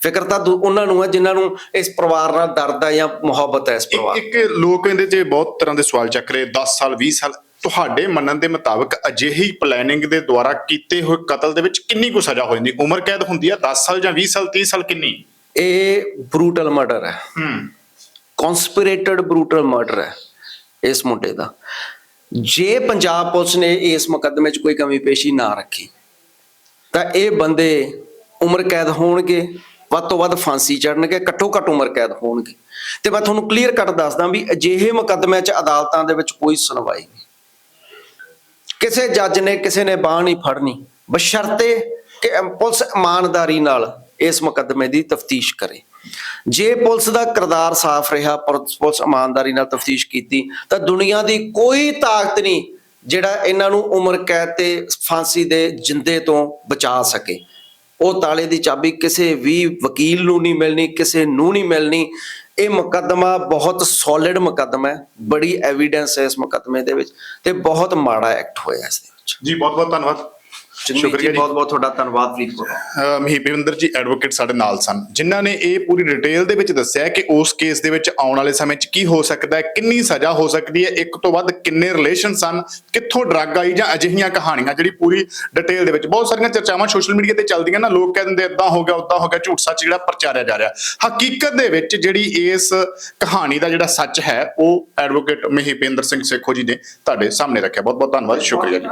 ਫਿਕਰ ਤਾਂ ਉਹਨਾਂ ਨੂੰ ਹੈ ਜਿਨ੍ਹਾਂ ਨੂੰ ਇਸ ਪਰਿਵਾਰ ਨਾਲ ਦਰਦ ਹੈ ਜਾਂ ਮੁਹੱਬਤ ਹੈ ਇਸ ਪਰਿਵਾਰ ਇੱਕ ਲੋਕ ਇਹਦੇ 'ਚ ਬਹੁਤ ਤਰ੍ਹਾਂ ਦੇ ਸਵਾਲ ਚੱਕ ਰਹੇ 10 ਸਾਲ 20 ਸਾਲ ਤੁਹਾਡੇ ਮੰਨਣ ਦੇ ਮੁਤਾਬਕ ਅਜਿਹੀ ਪਲੈਨਿੰਗ ਦੇ ਦੁਆਰਾ ਕੀਤੇ ਹੋਏ ਕਤਲ ਦੇ ਵਿੱਚ ਕਿੰਨੀ ਕੁ ਸਜ਼ਾ ਹੋ ਜਾਂਦੀ? ਉਮਰ ਕੈਦ ਹੁੰਦੀ ਆ 10 ਸਾਲ ਜਾਂ 20 ਸਾਲ 30 ਸਾਲ ਕਿੰਨੀ? ਇਹ ਬਰੂਟਲ ਮਰਡਰ ਹੈ। ਹੂੰ। ਕਨਸਪੀਰੇਟਡ ਬਰੂਟਲ ਮਰਡਰ ਹੈ ਇਸ ਮੁੰਡੇ ਦਾ। ਜੇ ਪੰਜਾਬ ਪੁਲਿਸ ਨੇ ਇਸ ਮੁਕੱਦਮੇ 'ਚ ਕੋਈ ਕਮੀ ਪੇਸ਼ੀ ਨਾ ਰੱਖੀ ਤਾਂ ਇਹ ਬੰਦੇ ਉਮਰ ਕੈਦ ਹੋਣਗੇ ਵੱਧ ਤੋਂ ਵੱਧ ਫਾਂਸੀ ਚੜਨਗੇ ਘੱਟੋ ਘੱਟ ਉਮਰ ਕੈਦ ਹੋਣਗੇ। ਤੇ ਮੈਂ ਤੁਹਾਨੂੰ ਕਲੀਅਰ ਕੱਟ ਦੱਸਦਾ ਵੀ ਅਜਿਹੇ ਮੁਕੱਦਮਿਆਂ 'ਚ ਅਦਾਲਤਾਂ ਦੇ ਵਿੱਚ ਕੋਈ ਸੁਣਵਾਈ ਨਹੀਂ। ਕਿਸੇ ਜੱਜ ਨੇ ਕਿਸੇ ਨੇ ਬਾਹ ਨਹੀਂ ਫੜਨੀ। ਬਸ਼ਰਤੇ ਕਿ ਪੁਲਿਸ ਇਮਾਨਦਾਰੀ ਨਾਲ ਇਸ ਮੁਕੱਦਮੇ ਦੀ ਤਫਤੀਸ਼ ਕਰੇ। ਜੇ ਪੁਲਿਸ ਦਾ ਕਿਰਦਾਰ ਸਾਫ਼ ਰਿਹਾ ਪੁਲਿਸ ਇਮਾਨਦਾਰੀ ਨਾਲ ਤਫਤੀਸ਼ ਕੀਤੀ, ਤਾਂ ਦੁਨੀਆ ਦੀ ਕੋਈ ਤਾਕਤ ਨਹੀਂ ਜਿਹੜਾ ਇਹਨਾਂ ਨੂੰ ਉਮਰ ਕੈਦ ਤੇ ਫਾਂਸੀ ਦੇ ਜਿੰਦੇ ਤੋਂ ਬਚਾ ਸਕੇ। ਉਹ ਤਾਲੇ ਦੀ ਚਾਬੀ ਕਿਸੇ ਵੀ ਵਕੀਲ ਨੂੰ ਨਹੀਂ ਮਿਲਣੀ, ਕਿਸੇ ਨੂੰ ਨਹੀਂ ਮਿਲਣੀ। ਇਹ ਮੁਕੱਦਮਾ ਬਹੁਤ ਸੋਲਿਡ ਮੁਕੱਦਮਾ ਹੈ, ਬੜੀ ਐਵੀਡੈਂਸ ਹੈ ਇਸ ਮੁਕੱਦਮੇ ਦੇ ਵਿੱਚ ਤੇ ਬਹੁਤ ਮਾੜਾ ਐਕਟ ਹੋਇਆ ਇਸ ਦੇ ਵਿੱਚ। ਜੀ ਬਹੁਤ ਬਹੁਤ ਧੰਨਵਾਦ। ਸ਼ੁਕਰੀਆ ਜੀ ਬਹੁਤ ਬਹੁਤ ਤੁਹਾਡਾ ਧੰਨਵਾਦ ਫਰੀਦਕੋਟ ਮਹੀਪਿੰਦਰ ਜੀ ਐਡਵੋਕੇਟ ਸਾਡੇ ਨਾਲ ਸਨ। ਜਿਨ੍ਹਾਂ ਨੇ ਇਹ ਪੂਰੀ ਡਿਟੇਲ ਦੇ ਵਿੱਚ ਦੱਸਿਆ ਕਿ ਉਸ ਕੇਸ ਦੇ ਵਿੱਚ ਆਉਣ ਵਾਲੇ ਸਮੇਂ 'ਚ ਕੀ ਹੋ ਸਕਦਾ ਹੈ ਕਿੰਨੀ ਸਜ਼ਾ ਹੋ ਸਕਦੀ ਹੈ ਇੱਕ ਤੋਂ ਵੱਧ ਕਿੰਨੇ ਰਿਲੇਸ਼ਨ ਸਨ ਕਿੱਥੋਂ ਡਰੱਗ ਆਈ ਜਾਂ ਅਜਿਹੀਆਂ ਕਹਾਣੀਆਂ ਜਿਹੜੀ ਪੂਰੀ ਡਿਟੇਲ ਦੇ ਵਿੱਚ ਬਹੁਤ ਸਾਰੀਆਂ ਚਰਚਾਵਾਂ ਸੋਸ਼ਲ ਮੀਡੀਆ ਤੇ ਚੱਲਦੀਆਂ ਨਾ ਲੋਕ ਕਹਿ ਦਿੰਦੇ ਇਦਾਂ ਹੋ ਗਿਆ ਉਦਾਂ ਹੋ ਗਿਆ ਝੂਠ ਸੱਚ ਜਿਹੜਾ ਪ੍ਰਚਾਰਿਆ ਜਾ ਰਿਹਾ। ਹਕੀਕਤ ਦੇ ਵਿੱਚ ਜਿਹੜੀ ਇਸ ਕਹਾਣੀ ਦਾ ਜਿਹੜਾ ਸੱਚ ਹੈ ਉਹ ਐਡਵੋਕੇਟ ਮਹੀਪਿੰਦਰ ਸਿੰਘ ਸੇਖੋ ਜੀ ਨੇ ਤੁਹਾਡੇ ਸਾਹਮਣੇ ਰੱਖਿਆ। ਬਹੁਤ ਬਹੁਤ ਧੰਨਵਾਦ ਸ਼ੁਕਰੀਆ ਜੀ।